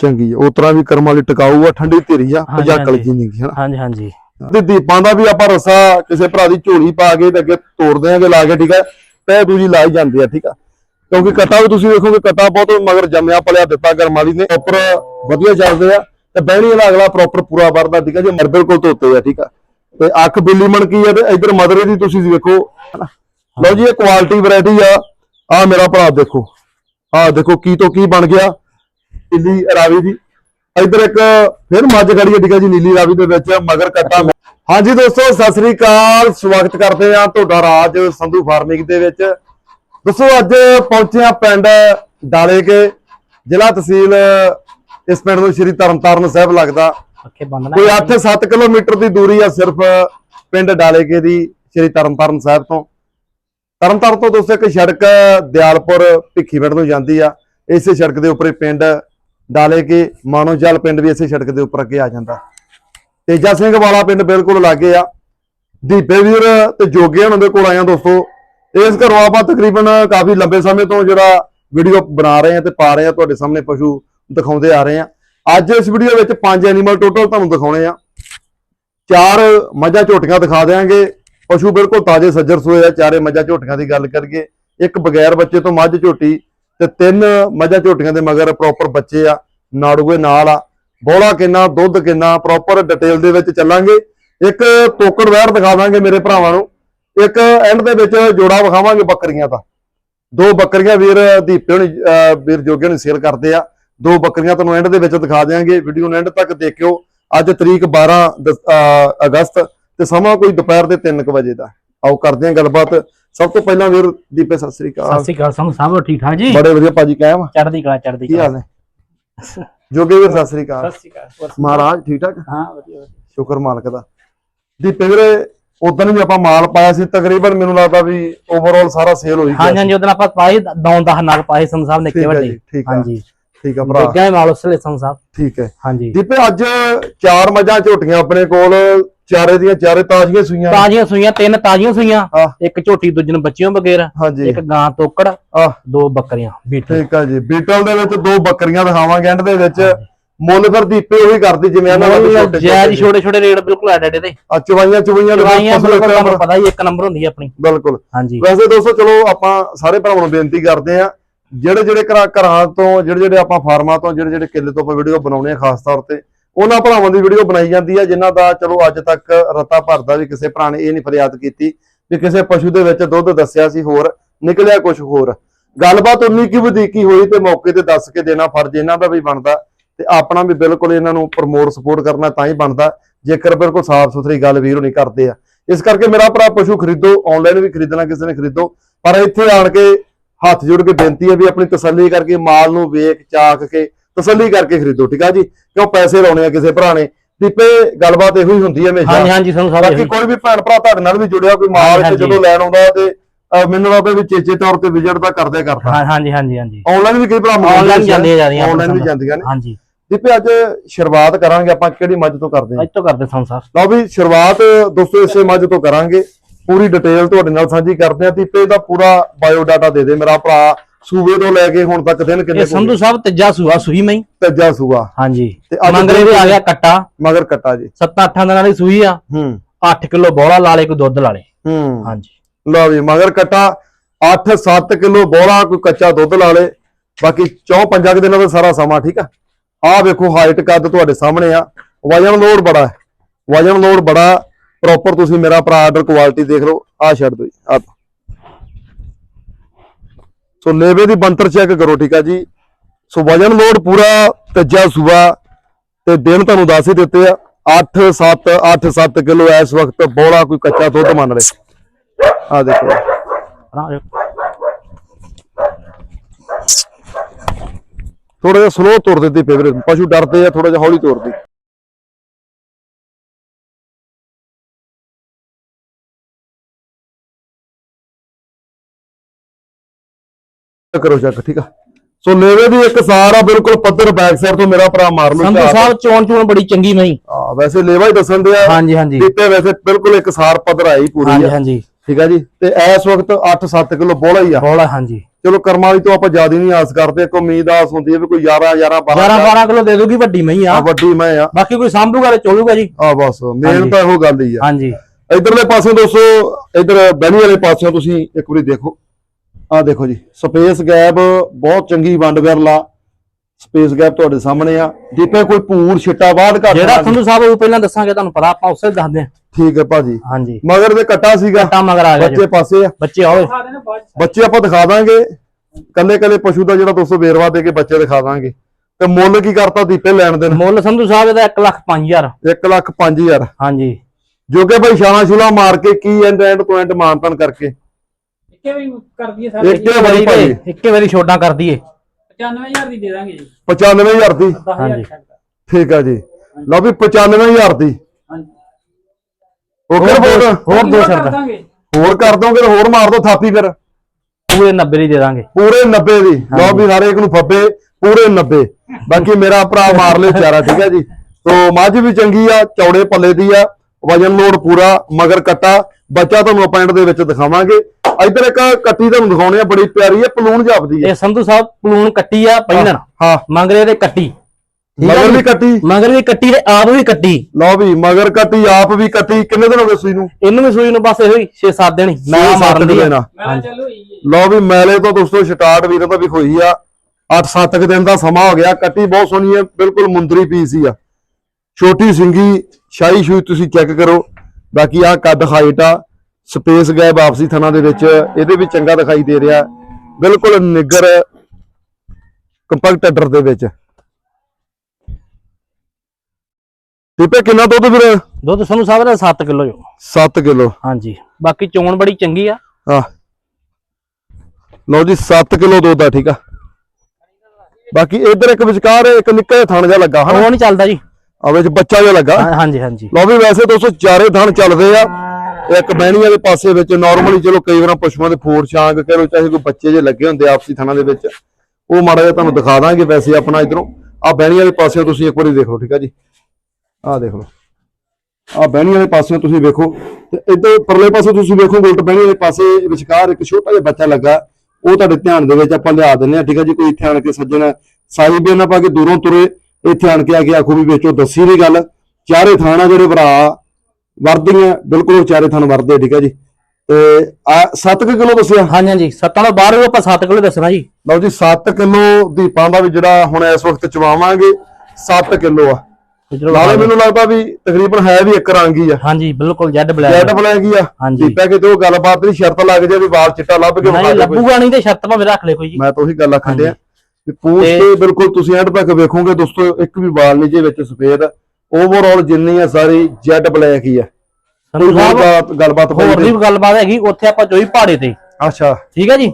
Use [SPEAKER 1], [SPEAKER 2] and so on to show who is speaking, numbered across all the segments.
[SPEAKER 1] ਚੰਗੀ ਆ। ਉਸ ਤਰ੍ਹਾਂ ਵੀ ਕਰਮ ਵਾਲੀ ਟਿਕਾਊ ਆ ਠੰਡੀ ਧੀਰੀ ਆ
[SPEAKER 2] ਹਾਂਜੀ,
[SPEAKER 1] ਭਜਾਕਲ
[SPEAKER 2] ਹਾਂਜੀ।
[SPEAKER 1] ਜੀ ਨਹੀਂ ਗੀ ਹਨਾ?
[SPEAKER 2] ਹਾਂਜੀ ਹਾਂਜੀ।
[SPEAKER 1] ਤੇ ਦੀਪਾਂ ਦਾ ਵੀ ਆਪਾਂ ਰਸਾ ਕਿਸੇ ਭਰਾ ਦੀ ਝੋਲੀ ਪਾ ਕੇ ਤੇ ਅੱਗੇ ਤੋੜ ਦਿਆਂਗੇ ਲਾ ਕੇ ਠੀਕ ਹੈ ਤੈ ਦੂਜੀ ਲਾਈ ਜਾਂਦੇ ਆ ਠੀਕ ਆ? ਕਿਉਂਕਿ ਕਟਾ ਵੀ ਤੁਸੀਂ ਵੇਖੋਗੇ ਕਟਾ ਬਹੁਤ ਮਗਰ ਜੰਮਿਆ ਪਲਿਆ ਦਿੱਤਾ ਕਰਮ ਵਾਲੀ ਨੇ ਉੱਪਰ ਵਧੀਆ ਚੱਲਦੇ ਆ। ਤੇ ਬਹਿਣੀ ਵਾਲਾ ਅਗਲਾ ਪ੍ਰੋਪਰ ਪੂਰਾ ਵਰਦਾ ਠੀਕ ਆ ਜੇ? ਮਰ ਬਿਲਕੁਲ ਧੋਤੇ ਆ ਠੀਕ ਆ? ਤੇ ਅੱਖ ਬਿੱਲੀ ਮਣਕੀ ਆ ਤੇ ਇਧਰ ਮਦਰੇ ਦੀ ਤੁਸੀਂ ਵੇਖੋ ਹਨਾ? ਲਓ ਜੀ ਇਹ ਕੁਆਲਿਟੀ ਵੈਰਾਈਟੀ ਆ। ਆ ਮੇਰਾ ਭਰਾ ਦੇਖੋ। ਆ ਦੇਖੋ ਕੀ ਤੋਂ ਕੀ ਬਣ ਗਿਆ। ਨੀਲੀ ਰਾਵੀ ਦੀ। ਇਧਰ ਇੱਕ ਫਿਰ ਮੱਝ ਖੜੀ ਹੈ ਹੈ ਜੀ ਨੀਲੀ ਰਾਵੀ ਦੇ ਵਿੱਚ ਮਗਰ ਕੱਟਾ ਹਾਂਜੀ ਦੋਸਤੋ ਸਤਿ ਸ੍ਰੀ ਅਕਾਲ ਸਵਾਗਤ ਕਰਦੇ ਆ ਤੁਹਾਡਾ ਰਾਜ ਸੰਧੂ ਫਾਰਮਿੰਗ ਦੇ ਵਿੱਚ। ਦੋਸਤੋ ਅੱਜ ਪਹੁੰਚੇ ਆ ਪਿੰਡ ਡਾਲੇ ਕੇ ਜ਼ਿਲ੍ਹਾ ਤਹਿਸੀਲ ਇਸ ਪਿੰਡ ਨੂੰ ਸ਼੍ਰੀ ਤਰਨਤਾਰਨ ਸਾਹਿਬ ਲੱਗਦਾ। ਕੋਈ 8-7 ਕਿਲੋਮੀਟਰ ਦੀ ਦੂਰੀ ਆ ਸਿਰਫ ਪਿੰਡ ਡਾਲੇਕੇ ਦੀ ਸ਼੍ਰੀ ਤਰਨਤਾਰਨ ਸਾਹਿਬ ਤੋਂ। ਤਰਨਤਾਰਨ ਤੋਂ ਦੋਸਤੋ ਇੱਕ ਸੜਕ ਦਿਆਲਪੁਰ ਭਿੱਖੀਵਿੰਡ ਨੂੰ ਜਾਂਦੀ ਆ। ਇਸੇ ਸੜਕ ਦੇ ਉੱਪਰ ਇਹ ਪਿੰਡ ਡਾਲੇਕੇ ਮਾਨੋਜਲ ਪਿੰਡ ਵੀ ਇਸੇ ਸੜਕ ਦੇ ਉੱਪਰ ਅੱਗੇ ਆ ਜਾਂਦਾ। ਤੇਜਾ ਸਿੰਘ ਵਾਲਾ ਪਿੰਡ ਬਿਲਕੁਲ ਲਾਗੇ ਆ। ਦੀਪੇ ਵੀਰ ਤੇ ਜੋਗੇ ਉਹਨਾਂ ਦੇ ਕੋਲ ਆਇਆ ਦੋਸਤੋ। ਇਸ ਘਰੋਂ ਆਪਾਂ ਤਕਰੀਬਨ ਕਾਫੀ ਲੰਬੇ ਸਮੇਂ ਤੋਂ ਜਿਹੜਾ ਵੀਡੀਓ ਬਣਾ ਰਹੇ ਆ ਤੇ ਪਾ ਰਹੇ ਆ, ਤੁਹਾਡੇ ਸਾਹਮਣੇ ਪਸ਼ੂ ਦਿਖਾਉਂਦੇ ਆ ਰਹੇ ਆ। ਅੱਜ ਇਸ ਵੀਡੀਓ ਵਿੱਚ ਪੰਜ ਐਨੀਮਲ ਟੋਟਲ ਤੁਹਾਨੂੰ ਦਿਖਾਉਣੇ ਆ। ਚਾਰ ਮੱਝਾਂ ਝੋਟੀਆਂ ਦਿਖਾ ਦੇਾਂਗੇ ਪਸ਼ੂ ਬਿਲਕੁਲ ਤਾਜ਼ੇ ਸੱਜਰ ਸੋਏ ਆ, ਚਾਰੇ ਮੱਝਾਂ ਝੋਟੀਆਂ ਦੀ ਗੱਲ ਕਰੀਏ। ਇੱਕ ਬਗੈਰ ਬੱਚੇ ਤੋਂ ਮੱਝ ਝੋਟੀ ਤੇ ਤਿੰਨ ਮੱਝਾਂ ਝੋਟੀਆਂ ਦੇ ਮਗਰ ਪ੍ਰੋਪਰ ਬੱਚੇ ਆ, ਨਾੜੂਏ ਨਾਲ ਆ। ਬੋਲਾ ਕਿੰਨਾ, ਦੁੱਧ ਕਿੰਨਾ ਪ੍ਰੋਪਰ ਡਿਟੇਲ ਦੇ ਵਿੱਚ ਚੱਲਾਂਗੇ। ਇੱਕ ਤੋਕੜ ਵਹਿਰ ਦਿਖਾ ਦਾਂਗੇ ਮੇਰੇ ਭਰਾਵਾਂ ਨੂੰ। ਇੱਕ ਐਂਡ ਦੇ ਵਿੱਚ ਜੋੜਾ ਵਿਖਾਵਾਂਗੇ ਬੱਕਰੀਆਂ ਦਾ। ਦੋ ਬੱਕਰੀਆਂ ਵੀਰ ਦੀਪੇ ਹੁਣੀ ਵੀਰ ਜੋਗੇ ਹੁਣੀ ਸੇਲ ਕਰਦੇ ਆ। ਦੋ ਬੱਕਰੀਆਂ ਤੁਹਾਨੂੰ ਐਂਡ ਦੇ ਵਿੱਚ ਦਿਖਾ ਦਿਆਂਗੇ। ਵੀਡੀਓ ਨੂੰ ਐਂਡ ਤੱਕ ਦੇਖਿਓ। ਅੱਜ ਤਰੀਕ 12 ਦਸ- ਅਹ ਅਗਸਤ ਤੇ ਸਮਾਂ ਕੋਈ ਦੁਪਹਿਰ ਦੇ 3:00 ਵਜੇ ਦਾ। ਆਓ ਕਰਦੇ ਹਾਂ ਗੱਲਬਾਤ। ਸਭ ਤੋਂ ਪਹਿਲਾਂ ਵੀਰ ਦੀਪੇ ਸਤਿ ਸ੍ਰੀ
[SPEAKER 2] ਸਤਿ
[SPEAKER 1] ਅਕਾਲ
[SPEAKER 2] ਸ਼੍ਰੀ ਅਕਾਲ ਸਾਨੂੰ ਸਭ ਨੂੰ ਠੀਕ ਠਾਕ ਜੀ?
[SPEAKER 1] ਬੜੇ ਵਧੀਆ ਭਾਜੀ ਕਾਇਮ
[SPEAKER 2] ਚੜ੍ਹਦੀ ਕਲਾ ਚੜ੍ਹਦੀ
[SPEAKER 1] ਕੀ ਹਾਲ ਹੈ ਜੋਗੇ ਵੀਰ ਸਤਿ ਸ੍ਰੀ ਅਕਾਲ।
[SPEAKER 2] ਸਤਿ ਸ਼੍ਰੀ ਅਕਾਲ ਹੋਰ
[SPEAKER 1] ਮਹਾਰਾਜ ਠੀਕ ਠਾਕ?
[SPEAKER 2] ਹਾਂ ਵਧੀਆ
[SPEAKER 1] ਸ਼ੁਕਰ ਮਾਲਕ ਦਾ। ਦੀਪੇ ਵੀਰੇ ਉਦੋਂ ਵੀ ਆਪਾਂ ਮਾਲ ਪਾਇਆ ਸੀ ਤਕਰੀਬਨ ਮੈਨੂੰ ਲੱਗਦਾ ਵੀ ਓਵਰਆਲ ਸਾਰਾ ਸੇਲ ਹੋਈ ਗਿਆ
[SPEAKER 2] ਹਾਂਜੀ ਹਾਂਜੀ ਉਹਦੋਂ ਆਪਾਂ ਪਾਏ ਦੌਂ ਦਹ ਨਾਲ ਪਾਏ ਸੰਤ ਸਾਹਿਬ ਨਿੱਕੇ
[SPEAKER 1] ਹੈ
[SPEAKER 2] ਵੱਡੇ।
[SPEAKER 1] ਜੀ
[SPEAKER 2] ਹਾਂਜੀ।
[SPEAKER 1] ਠੀਕ ਆ ਭਰਾ।
[SPEAKER 2] ਹੀ ਮਾਲ ਉਸਲੇ ਸੰਤ ਸਾਹਿਬ।
[SPEAKER 1] ਠੀਕ ਹੈ।
[SPEAKER 2] ਹਾਂਜੀ।
[SPEAKER 1] ਦੀਪੇ ਅੱਜ ਚਾਰ ਮੱਝਾਂ ਝੋਟੀਆਂ ਆਪਣੇ ਕੋਲ ਚਾਰੇ ਦੀਆਂ ਚਾਰੇ ਤਾਜ਼ੀਆਂ ਸੂਈਆਂ।
[SPEAKER 2] ਤਾਜ਼ੀਆਂ ਸੂਈਆਂ ਤਿੰਨ ਤਾਜ਼ੀਆਂ ਸੂਈਆਂ।
[SPEAKER 1] ਆਹ।
[SPEAKER 2] ਇੱਕ ਝੋਟੀ ਦੂਜੀ ਨੂੰ ਬੱਚਿਆਂ ਬਗੈਰ।
[SPEAKER 1] ਹਾਂਜੀ।
[SPEAKER 2] ਇੱਕ ਗਾਂ ਤੋਕੜ
[SPEAKER 1] ਆਹ
[SPEAKER 2] ਦੋ ਬੱਕਰੀਆਂ ਬੀਟਲ।
[SPEAKER 1] ਠੀਕ ਆ ਜੀ। ਬੀਟਲ ਦੇ ਵਿੱਚ ਦੋ ਬੱਕਰੀਆਂ ਦਿਖਾਵਾਂਗੇ ਐਂਡ ਦੇ ਵਿੱਚ ਮੁੱਲ ਫਿਰ ਦੀਪੇ ਉਹੀ ਕਰਦੀ ਜਿਵੇਂ ਇਹਨਾਂ ਦਾ ਛੋਟੇ
[SPEAKER 2] ਜੈ ਜੀ ਛੋਟੇ ਛੋਟੇ ਰੇਟ ਬਿਲਕੁਲ ਐਡੇ ਐਡੇ ਤੇ
[SPEAKER 1] ਆ ਚਵਾਈਆਂ ਚਵਾਈਆਂ ਦੇ ਵਿੱਚ
[SPEAKER 2] ਦਵਾਈਆਂ
[SPEAKER 1] ਫਸਲ
[SPEAKER 2] ਤੁਹਾਨੂੰ। ਪਤਾ ਹੀ ਇੱਕ ਨੰਬਰ ਹੁੰਦੀ ਹੈ ਆਪਣੀ।
[SPEAKER 1] ਬਿਲਕੁਲ।
[SPEAKER 2] ਹਾਂਜੀ।
[SPEAKER 1] ਵੈਸੇ ਦੋਸਤੋ ਚਲੋ ਆਪਾਂ ਸਾਰੇ ਭਰਾਵਾਂ ਨੂੰ ਬੇਨਤੀ ਕਰਦੇ ਆ ਜਿਹੜੇ ਜਿਹੜੇ ਘਰਾਂ ਘਰਾਂ ਤੋਂ ਜਿਹੜੇ ਜਿਹੜੇ ਆਪਾਂ ਫਾਰਮਾਂ ਤੋਂ ਜਿਹੜੇ ਜਿਹੜੇ ਕਿੱਲੇ ਤੋਂ ਆਪਾਂ ਵੀਡੀਓ ਬਣਾਉਣੇ ਆ ਖਾਸ ਤੌਰ ਤੇ ਉਹਨਾਂ ਭਰਾਵਾਂ ਦੀ ਵੀਡੀਓ ਬਣਾਈ ਜਾਂਦੀ ਹੈ ਜਿਨ੍ਹਾਂ ਦਾ ਚਲੋ ਅੱਜ ਤੱਕ ਰਤਾ ਭਰਦਾ ਵੀ ਕਿਸੇ ਭਰਾ ਨੇ ਇਹ ਨਹੀਂ ਫਰਿਆਦ ਕੀਤੀ ਕਿ ਕਿਸੇ ਪਸ਼ੂ ਦੇ ਵਿੱਚ ਦੁੱਧ ਦੱਸਿਆ ਸੀ ਹੋਰ, ਨਿਕਲਿਆ ਕੁਝ ਹੋਰ। ਗੱਲਬਾਤ ਉਨੀ ਕੀ ਵਧੀਕੀ ਹੋਈ ਤੇ ਮੌਕੇ ਤੇ ਦੱਸ ਕੇ ਦੇਣਾ ਫਰਜ਼ ਇਹਨਾਂ ਦਾ ਵੀ ਬਣਦਾ ਤੇ ਆਪਣਾ ਵੀ ਬਿਲਕੁਲ ਇਹਨਾਂ ਨੂੰ ਪ੍ਰਮੋਟ ਸਪੋਰਟ ਕਰਨਾ ਤਾਂ ਹੀ ਬਣਦਾ, ਜੇਕਰ ਬਿਲਕੁਲ ਸਾਫ਼ ਸੁਥਰੀ ਗੱਲ ਵੀਰ ਨਹੀਂ ਕਰਦੇ ਆ। ਇਸ ਕਰਕੇ ਮੇਰਾ ਭਰਾ ਪਸ਼ੂ ਖਰੀਦੋ ਆਨਲਾਈਨ ਵੀ ਖਰੀਦਣਾ ਕਿਸੇ ਨੇ ਖਰੀਦੋ, ਪਰ ਇੱਥੇ ਆਣ ਕੇ ਹੱਥ ਜੋੜ ਕੇ ਬੇਨਤੀ ਹੈ ਵੀ ਆਪਣੀ ਤਸੱਲੀ ਕਰਕੇ ਮਾਲ ਨੂੰ ਵੇਖ ਚਾਕ ਕੇ ਤਸੱਲੀ ਕਰਕੇ ਖਰੀਦੋ ਠੀਕ ਆ ਜੀ? ਕਿਉਂ ਪੈਸੇ ਲਾਉਣੇ ਆ ਕਿਸੇ ਭਰਾ ਨੇ? ਦੀਪੇ ਗੱਲਬਾਤ ਇਹੋ ਹੀ ਹੁੰਦੀ ਹੈ
[SPEAKER 2] ਹਾਂਜੀ
[SPEAKER 1] ਹਮੇਸ਼ਾ।
[SPEAKER 2] ਹਾਂਜੀ ਸਾਨੂੰ
[SPEAKER 1] ਬਾਕੀ
[SPEAKER 2] ਸਾਰੇ
[SPEAKER 1] ਕੋਈ ਵੀ ਭੈਣ ਭਰਾ ਤੁਹਾਡੇ ਨਾਲ ਵੀ ਜੁੜਿਆ ਕੋਈ ਮਾਲ
[SPEAKER 2] ਹਾਂਜੀ,
[SPEAKER 1] ਤੇ
[SPEAKER 2] ਹਾਂਜੀ।
[SPEAKER 1] ਜਦੋਂ ਲੈਣ ਆਉਂਦਾ ਤੇ ਮੈਨੂੰ ਲੱਗਦਾ ਵੀ ਚੇਚੇ ਤੌਰ ਤੇ ਵਿਜਿਟ ਤਾਂ ਕਰਦੇ ਕਰਦਾ।
[SPEAKER 2] ਹਾਂ ਹਾਂਜੀ ਹਾਂਜੀ ਹਾਂਜੀ।
[SPEAKER 1] ਆਨਲਾਈਨ ਵੀ ਕਈ ਭਰਾ
[SPEAKER 2] ਆਨਲਾਈਨ ਜਾਂਦੀਆਂ ਜਾ ਰਹੀਆਂ
[SPEAKER 1] ਆਨਲਾਈਨ ਵੀ ਜਾਂਦੀਆਂ ਨੇ।
[SPEAKER 2] ਹਾਂਜੀ।
[SPEAKER 1] ਦੀਪੇ ਅੱਜ ਸ਼ੁਰੂਆਤ ਕਰਾਂਗੇ ਆਪਾਂ ਕਿਹੜੀ ਮੱਝ ਤੋਂ ਕਰਦੇ ਹਾਂ?
[SPEAKER 2] ਅੱਜ ਤੋਂ ਕਰਦੇ ਸੰਤ ਸਾਹਿਬ
[SPEAKER 1] ਲਓ ਵੀ ਸ਼ੁਰੂਆਤ ਦੋਸਤੋ ਇਸੇ ਮੱਝ ਤੋਂ ਕਰਾਂਗੇ। ਪੂਰੀ ਡਿਟੇਲ ਤੁਹਾਡੇ ਨਾਲ ਸਾਂਝੀ ਕਰਦੇ ਆ ਦੀਪੇ ਦਾ ਪੂਰਾ ਬਾਇਓ ਡਾਟਾ ਦੇ ਦੇ ਮੇਰਾ ਭਰਾ। ਸੂਬੇ ਤੋਂ ਲੈ ਕੇ ਹੁਣ ਤੱਕ ਦਿਨ ਕਿੰਨੇ
[SPEAKER 2] ਇਹ ਸੰਧੂ ਸਾਹਿਬ ਤੀਜਾ ਸੂਆ ਸੂਈ ਮਈ।
[SPEAKER 1] ਤੱਜਾ ਸੂਆ।
[SPEAKER 2] ਹਾਂਜੀ।
[SPEAKER 1] ਤੇ
[SPEAKER 2] ਮੰਗਰੇ ਦੇ ਆ ਗਿਆ ਕੱਟਾ।
[SPEAKER 1] ਮਗਰ ਕੱਟਾ ਜੀ।
[SPEAKER 2] 7-8 ਦਿਨਾਂ ਦੀ ਸੂਈ ਆ।
[SPEAKER 1] ਹੂੰ।
[SPEAKER 2] 8 ਕਿਲੋ ਬੋਲਾ ਲਾ ਲੇ ਕੋਈ ਦੁੱਧ ਲਾ ਲੇ
[SPEAKER 1] ਹੂੰ।
[SPEAKER 2] ਹਾਂਜੀ।
[SPEAKER 1] ਲਓ ਵੀ ਮਗਰ ਕੱਟਾ 8-7 ਕਿਲੋ ਬੋਲਾ ਕੋਈ ਕੱਚਾ ਦੁੱਧ ਲਾ ਲੇ ਬਾਕੀ 4-5 ਕੁ ਦਿਨਾਂ ਦਾ ਸਾਰਾ ਸਮਾਂ ਠੀਕ ਆ? ਆਹ ਵੇਖੋ ਹਾਈਟ ਕੱਦ ਤੁਹਾਡੇ ਸਾਹਮਣੇ ਆ। ਵਜਨ ਲੋਡ ਬੜਾ ਹੈ। ਵਜਨ ਲੋਡ ਬੜਾ। ਪ੍ਰੋਪਰ ਤੁਸੀਂ ਮੇਰਾ ਭਰਾ ਆਰਡਰ ਕੁਆਲਿਟੀ ਦੇਖ ਲਓ। ਆ ਛੱਡ ਦਿਓ ਜੀ ਆ ਸੋ ਲੇਵੇ ਦੀ ਬੰਤਰ ਚੈੱਕ ਕਰੋ, ਠੀਕ ਆ ਜੀ। ਸੋ ਵਜਨ ਲੋਡ ਪੂਰਾ ਤੱਜਾ ਸੂਆ ਤੇ ਦਿਨ ਤੁਹਾਨੂੰ ਦੱਸ ਹੀ ਦਿੱਤੇ ਆ 8 7 8 7 ਕਿਲੋ ਇਸ ਵਕਤ ਬੋਲਾ ਕੋਈ ਕੱਚਾ ਦੁੱਧ ਮੰਨ ਲੈ ਆ ਦੇਖੋ। ਥੋੜਾ ਜਿਹਾ ਸਲੋ ਤੋੜ ਦਿੱਤੀ ਫੇਵਰੇਟ ਪਸ਼ੂ ਡਰਦੇ ਆ ਥੋੜਾ ਜਿਹਾ ਹੌਲੀ ਕਰੋ ਚੱਕ ਠੀਕ ਆ? ਸੋ ਲੇਵੇ ਦੀ ਇੱਕ ਸਾਰਾ ਬਿਲਕੁਲ ਪੱਧਰ ਬੈਕ ਸਾਈਡ ਤੋਂ ਮੇਰਾ ਭਰਾ ਮਾਰ ਲੂ
[SPEAKER 2] ਸੰਧੂ ਸਾਹਿਬ ਚੋਣ ਚੋਣ ਬੜੀ ਚੰਗੀ ਮਈ
[SPEAKER 1] ਆ ਵੈਸੇ ਲੇਵਾ ਹੀ ਦੱਸਣ ਦਿਆ।
[SPEAKER 2] ਹਾਂਜੀ ਹਾਂਜੀ।
[SPEAKER 1] ਦਿੱਤੇ ਵੈਸੇ ਬਿਲਕੁਲ ਇੱਕ ਸਾਰ ਪੱਧਰ ਆਈ ਪੂਰੀ
[SPEAKER 2] ਹਾਂਜੀ
[SPEAKER 1] ਆ।
[SPEAKER 2] ਹਾਂਜੀ
[SPEAKER 1] ਠੀਕ ਆ ਜੀ? ਤੇ ਇਸ ਵਕਤ 8-7 ਕਿਲੋ ਬੋਲਾ ਹੀ ਆ।
[SPEAKER 2] ਬੋਲਾ ਹਾਂਜੀ।
[SPEAKER 1] ਚਲੋ ਕਰਮਾਂ ਵਾਲੀ ਤੋਂ ਆਪਾਂ ਜ਼ਿਆਦਾ ਨਹੀਂ ਆਸ ਕਰਦੇ। ਇੱਕ ਉਮੀਦ ਆਸ ਹੁੰਦੀ ਹੈ ਵੀ ਕੋਈ 11 11 12
[SPEAKER 2] 11 12 ਕਿਲੋ ਦੇ ਦੂਗੀ ਵੱਡੀ ਮਈ ਆ।
[SPEAKER 1] ਆ ਵੱਡੀ ਮੈਂ ਆ।
[SPEAKER 2] ਬਾਕੀ ਕੋਈ ਸਾਂਭੂਗਾ ਤੇ ਚੋਲੂਗਾ ਜੀ।
[SPEAKER 1] ਆ ਬਸ। ਮੇਨ। ਤਾਂ ਇਹੋ ਗੱਲ ਹੀ ਆ।
[SPEAKER 2] ਹਾਂਜੀ।
[SPEAKER 1] ਇਧਰਲੇ ਪਾਸੇ ਦੋਸਤੋ ਇਧਰ ਬੈਣੀ ਵਾਲੇ ਪਾਸਿਓਂ ਤੁਸੀਂ ਇੱਕ ਵਾਰੀ ਦੇਖੋ। ਆ ਦੇਖੋ ਜੀ ਸਪੇਸ ਗੈਪ ਬਹੁਤ ਚੰਗੀ ਵੰਡ ਵਿਰਲਾ। ਸਪੇਸ ਗੈਪ ਤੁਹਾਡੇ ਸਾਹਮਣੇ ਆ। ਦੀਪੇ ਕੋਈ ਭੂਰ ਛਿੱਟਾ ਬਾਅਦ ਘੱਟ
[SPEAKER 2] ਜਿਹੜਾ
[SPEAKER 1] ਨਾ-
[SPEAKER 2] ਸੰਧੂ ਸਾਹਿਬ ਉਹ ਪਹਿਲਾਂ ਦੱਸਾਂਗੇ ਤੁਹਾਨੂੰ ਪਤਾ ਆਪਾਂ ਉਸੇ ਦੱਸਦੇ ਹਾਂ।
[SPEAKER 1] ਠੀਕ ਹੈ ਭਾਜੀ।
[SPEAKER 2] ਹਾਂਜੀ।
[SPEAKER 1] ਮਗਰ ਦੇ ਕੱਟਾ ਸੀਗਾ।
[SPEAKER 2] ਕੱਟਾ ਮਗਰ ਆ ਗਿਆ
[SPEAKER 1] ਬੱਚੇ ਪਾਸੇ ਆ।
[SPEAKER 2] ਬੱਚੇ ਆਓ।
[SPEAKER 1] ਬੱਚੇ ਆਪਾਂ ਦਿਖਾ ਦਾਂਗੇ। ਕੱਲੇ ਕੱਲੇ ਪਸ਼ੂ ਦਾ ਜਿਹੜਾ ਦੋਸਤੋ ਵੇਰਵਾ ਦੇ ਕੇ ਬੱਚੇ ਦਿਖਾ ਦਾਂਗੇ। ਤੇ ਮੁੱਲ ਕੀ ਕਰਤਾ ਦੀਪੇ ਲੈਣ ਦੇ
[SPEAKER 2] ਮੁੱਲ ਸੰਧੂ ਸਾਹਿਬ ਦਾ 1 ਲੱਖ 5000
[SPEAKER 1] 1 ਲੱਖ 5000
[SPEAKER 2] ਹਾਂਜੀ।
[SPEAKER 1] ਜੋ ਕਿ ਭਾਈ ਛਾਣਾ ਛੁਲਾ ਮਾਰ ਕੇ ਕੀ ਐਂਡ ਐਂਡ ਐਂਡ ਮਾਨਤਨ ਕਰਕੇ।
[SPEAKER 3] ਇੱਕੇ ਵੀ ਕਰ ਦਈਏ ਸਾਰੇ
[SPEAKER 1] ਇੱਕ ਹੀ ਵਾਰੀ ਭਾਜੀ।
[SPEAKER 2] ਇੱਕੇ ਵਾਰੀ ਛੋਡਾਂ ਕਰ ਦਈਏ।
[SPEAKER 3] 95000 ਦੀ ਦੇ ਦਾਂਗੇ ਜੀ।
[SPEAKER 1] 95000 ਦੀ?
[SPEAKER 3] 10000
[SPEAKER 2] ਹਾਂਜੀ।
[SPEAKER 3] ਛੱਡ ਦਾਂ।
[SPEAKER 1] ਠੀਕ ਆ ਜੀ। ਲਓ ਵੀ 95000 ਦੀ।
[SPEAKER 3] ਹਾਂਜੀ।
[SPEAKER 1] ਓਕੇ
[SPEAKER 2] ਹੋਰ
[SPEAKER 1] ਰਿਪੋਰਟ
[SPEAKER 2] ਹੋਰ ਦੋ ਸ਼ਰਤਾਂ।
[SPEAKER 3] ਦਾਂਗੇ।
[SPEAKER 1] ਹੋਰ ਕਰ ਦੋਗੇ ਤੇ ਹੋਰ ਮਾਰ ਦੋ ਥਾਪੀ ਫਿਰ।
[SPEAKER 2] ਪੂਰੇ 90 ਦੀ ਦੇ ਦਾਂਗੇ।
[SPEAKER 1] ਪੂਰੇ 90 ਦੀ। ਲਓ ਵੀ ਹਰੇਕ ਨੂੰ ਫੱਬੇ ਪੂਰੇ 90 ਬਾਕੀ ਮੇਰਾ ਭਰਾ ਮਾਰ ਲਿਓ ਚਾਰਾ ਠੀਕ ਹੈ ਜੀ। ਸੋ ਮੱਝ ਵੀ ਚੰਗੀ ਆ ਚੌੜੇ ਪੱਲੇ ਦੀ ਆ। ਵਜਨ ਲੋਡ ਪੂਰਾ ਮਗਰ ਕੱਟਾ। ਬੱਚਾ ਤੁਹਾਨੂੰ ਆਪਾਂ end ਦੇ ਵਿੱਚ ਦਿਖਾਵਾਂਗੇ। ਇੱਧਰ ਇੱਕ ਕੱਟੀ ਤੁਹਾਨੂੰ ਦਿਖਾਉਣੀ ਆ ਬੜੀ ਪਿਆਰੀ ਆ ਪਲੂਣ ਜਾਪਦੀ ਆ।
[SPEAKER 2] ਇਹ ਸੰਧੂ ਸਾਹਿਬ ਪਲੂਣ ਕੱਟੀ ਆ ਪਹਿਲਣ
[SPEAKER 1] ਹਾਂ
[SPEAKER 2] ਮੰਗਰੇ ਦੇ ਕੱਟੀ।
[SPEAKER 1] ਮਗਰ? ਵੀ ਕੱਟੀ।
[SPEAKER 2] ਮਗਰ ਵੀ ਕੱਟੀ ਤੇ ਆਪ ਵੀ ਕੱਟੀ।
[SPEAKER 1] ਲਓ ਵੀ ਮਗਰ ਕੱਟੀ ਆਪ ਵੀ ਕੱਟੀ। ਕਿੰਨੇ ਦਿਨ ਹੋ ਗਏ ਸੂਈ ਨੂੰ?
[SPEAKER 2] ਇਹਨੂੰ ਵੀ ਸੂਈ ਨੂੰ ਬਸ ਇਹੋ ਹੀ 6-7 ਦਿਨ ਹੀ। ਮੈਂ
[SPEAKER 1] ਛੇ ਸੱਤ
[SPEAKER 2] ਮਾਰਨ ਦੀ
[SPEAKER 1] ਦਿਨ
[SPEAKER 2] ਆ।
[SPEAKER 3] ਹੀ
[SPEAKER 1] ਲਓ ਵੀ ਮੈਲੇ ਤੋਂ ਦੋਸਤੋ ਸਟਾਰਟ ਵੀਰ ਤਾਂ ਵੀ ਹੋਈ ਆ। 8-7 ਦਿਨ ਦਾ ਸਮਾਂ ਹੋ ਗਿਆ। ਕੱਟੀ ਬਹੁਤ ਸੋਹਣੀ ਹੈ ਬਿਲਕੁਲ ਮੁੰਦਰੀ ਪੀਸ ਹੀ ਆ। ਛੋਟੀ ਸਿੰਗੀ ਸ਼ਾਹੀ ਸ਼ੂਈ ਤੁਸੀਂ ਚੈੱਕ ਕਰੋ। ਬਾਕੀ ਆ ਕੱਦ ਹਾਈਟ ਆ। ਸਪੇਸ ਗੈਪ ਆਪਸੀ ਥਣਾ ਦੇ ਵਿੱਚ ਇਹਦੇ ਵੀ ਚੰਗਾ ਦਿਖਾਈ ਦੇ ਰਿਹਾ। ਬਿਲਕੁਲ ਨਿੱਗਰ ਕੰਪੈਕਟ ਅਡਰ ਦੇ ਵਿੱਚ। ਦੀਪੇ ਕਿੰਨਾ ਦੁੱਧ ਵੀਰ?
[SPEAKER 2] ਦੁੱਧ ਸੰਧੂ ਸਾਹਿਬ ਦਾ 7 ਕਿਲੋ ਜੋ।
[SPEAKER 1] 7 ਕਿਲੋ।
[SPEAKER 2] ਹਾਂਜੀ। ਬਾਕੀ ਚੋਣ ਬੜੀ ਚੰਗੀ ਆ।
[SPEAKER 1] ਆ ਲਓ ਜੀ 7 ਕਿਲੋ ਦੁੱਧ ਆ ਠੀਕ ਆ। ਬਾਕੀ ਇਧਰ ਇੱਕ ਵਿਚਕਾਰ ਇੱਕ ਨਿੱਕਾ ਜਿਹਾ ਥਣ ਜਿਹਾ ਲੱਗਾ ਹਨਾ?
[SPEAKER 2] ਉਹ ਨਹੀਂ ਚੱਲਦਾ ਜੀ।
[SPEAKER 1] ਆ ਵਿੱਚ ਬੱਚਾ ਜਿਹਾ ਲੱਗਾ।
[SPEAKER 2] ਹਾਂ- ਹਾਂਜੀ ਹਾਂਜੀ।
[SPEAKER 1] ਲਓ ਵੀ ਵੈਸੇ ਦੋਸਤੋ ਚਾਰੇ ਥਣ ਚੱਲਦੇ ਆ। ਇੱਕ ਬਹਿਣੀ ਵਾਲੇ ਪਾਸੇ ਵਿੱਚ ਨਾਰਮਲੀ ਚਲੋ ਕਈ ਵਾਰ ਪਸ਼ੂਆਂ ਦੇ ਫੋਰ ਛਾਂਗ ਕਹਿ ਲੋ ਚਾਹੇ ਕੋਈ ਬੱਚੇ ਜੇ ਲੱਗੇ ਹੁੰਦੇ ਆਪਸੀ ਥਣਾਂ ਦੇ ਵਿੱਚ, ਉਹ ਮਾੜਾ ਜਿਹਾ ਤੁਹਾਨੂੰ ਦਿਖਾ ਦਾਂਗੇ ਵੈਸੇ ਆਪਣਾ ਇਧਰੋਂ। ਆ ਬਹਿਣੀ ਵਾਲੇ ਪਾਸੇ ਤੁਸੀਂ ਇੱਕ ਵਾਰੀ ਦੇਖ ਲਓ, ਠੀਕ ਆ ਜੀ? ਆ ਦੇਖ ਲਓ। ਆ ਬਹਿਣੀ ਵਾਲੇ ਪਾਸੇ ਤੁਸੀਂ ਵੇਖੋ, ਤੇ ਇੱਧਰ ਪਰਲੇ ਪਾਸੇ ਤੁਸੀਂ ਵੇਖੋ ਉਲਟ ਬਹਿਣੀ ਵਾਲੇ ਪਾਸੇ ਵਿਚਕਾਰ ਇੱਕ ਛੋਟਾ ਜਿਹਾ ਬੱਚਾ ਲੱਗਾ, ਉਹ ਤੁਹਾਡੇ ਧਿਆਨ ਦੇ ਵਿੱਚ ਆਪਾਂ ਲਿਆ ਦਿੰਨੇ ਆ ਠੀਕ ਆ ਜੀ? ਕੋਈ ਇੱਥੇ ਆਣ ਕੇ ਸੱਜਣ ਸਾਈ ਵੀ ਨਾ ਪਾ ਕੇ ਦੂਰੋਂ ਤੁਰੇ, ਇੱਥੇ ਆਣ ਕੇ ਆ ਕੇ ਆਖੋ ਵੀ ਵਿੱਚੋਂ ਦੱਸੀ ਨਹੀਂ ਗੱਲ। ਚਾਰੇ ਥਾਣਾ ਜਿਹੜੇ ਭਰਾ ਵਰਦੀਆਂ ਬਿਲਕੁਲ ਉਹ ਚਾਰੇ ਥਾਣ ਵਰਦੇ ਆ, ਠੀਕ ਆ ਜੀ। ਤੇ ਆ 7 ਕਿਲੋ ਦੱਸਿਆ?
[SPEAKER 2] ਹਾਂਜੀ ਹਾਂਜੀ। ਸੱਤਾਂ ਤੋਂ ਬਾਹਰ ਵੀ ਆਪਾਂ 7 ਕਿਲੋ ਦੱਸਣਾ ਜੀ।
[SPEAKER 1] ਲਓ ਜੀ 7 ਕਿਲੋ ਦੀਪਾਂ ਦਾ ਵੀ ਜਿਹੜਾ ਹੁਣ ਇਸ ਵਕਤ ਚਵਾਵਾਂਗੇ 7 ਕਿਲੋ ਆ।
[SPEAKER 2] ਤੇ
[SPEAKER 1] ਨਾਲੇ ਮੈਨੂੰ ਲੱਗਦਾ ਵੀ ਤਕਰੀਬਨ ਹੈ ਵੀ ਇੱਕ ਰੰਗ ਹੀ ਆ।
[SPEAKER 2] ਹਾਂਜੀ ਬਿਲਕੁਲ ਜੈਡ ਬਲੈਕ।
[SPEAKER 1] ਜੈਡ ਬਲੈਕ ਹੀ ਆ। ਦੀਪਾ ਕਿਤੇ ਉਹ ਗੱਲਬਾਤ ਨਹੀਂ ਸ਼ਰਤ ਲੱਗ ਜਾਏ ਵੀ ਵਾਲ ਚਿੱਟਾ ਲੱਭ ਕੇ ਵਿਖਾ ਦੇ।
[SPEAKER 2] ਲੱਭੂਗਾ ਨਹੀਂ ਤੇ ਸ਼ਰਤ ਭਾਵੇਂ ਰੱਖ ਲੈ ਕੋਈ ਜੀ।
[SPEAKER 1] ਮੈਂ ਤਾਂ ਉਹੀ ਗੱਲ ਆਖਣ ਡਿਆ। ਵੀ ਪੂਛ
[SPEAKER 2] ਤੇ-
[SPEAKER 1] ਤੇ ਬਿਲਕੁਲ ਤੁਸੀਂ ਐਂਡ ਤੱਕ ਵੇਖੋਗੇ ਦੋਸਤੋ ਇੱਕ ਵੀ ਵਾਲ ਨਹੀਂ ਜੇ ਵਿੱਚ ਸਫੇਦ। ਓਵਰਆਲ ਜਿੰਨੀ ਆ ਸਾਰੀ ਜੈਡ ਬਲੈਕ ਹੀ ਆ।
[SPEAKER 2] ਸੰਧੂ ਸਾਹਿਬ
[SPEAKER 1] ਬਾਤ- ਗੱਲਬਾਤ ਹੋਈ
[SPEAKER 2] ਹੋਰ ਵੀ ਗੱਲਬਾਤ ਹੈਗੀ ਉੱਥੇ ਆਪਾਂ ਚੋਈ ਪਹਾੜੇ ਤੇ।
[SPEAKER 1] ਅੱਛਾ।
[SPEAKER 2] ਠੀਕ ਹੈ ਜੀ?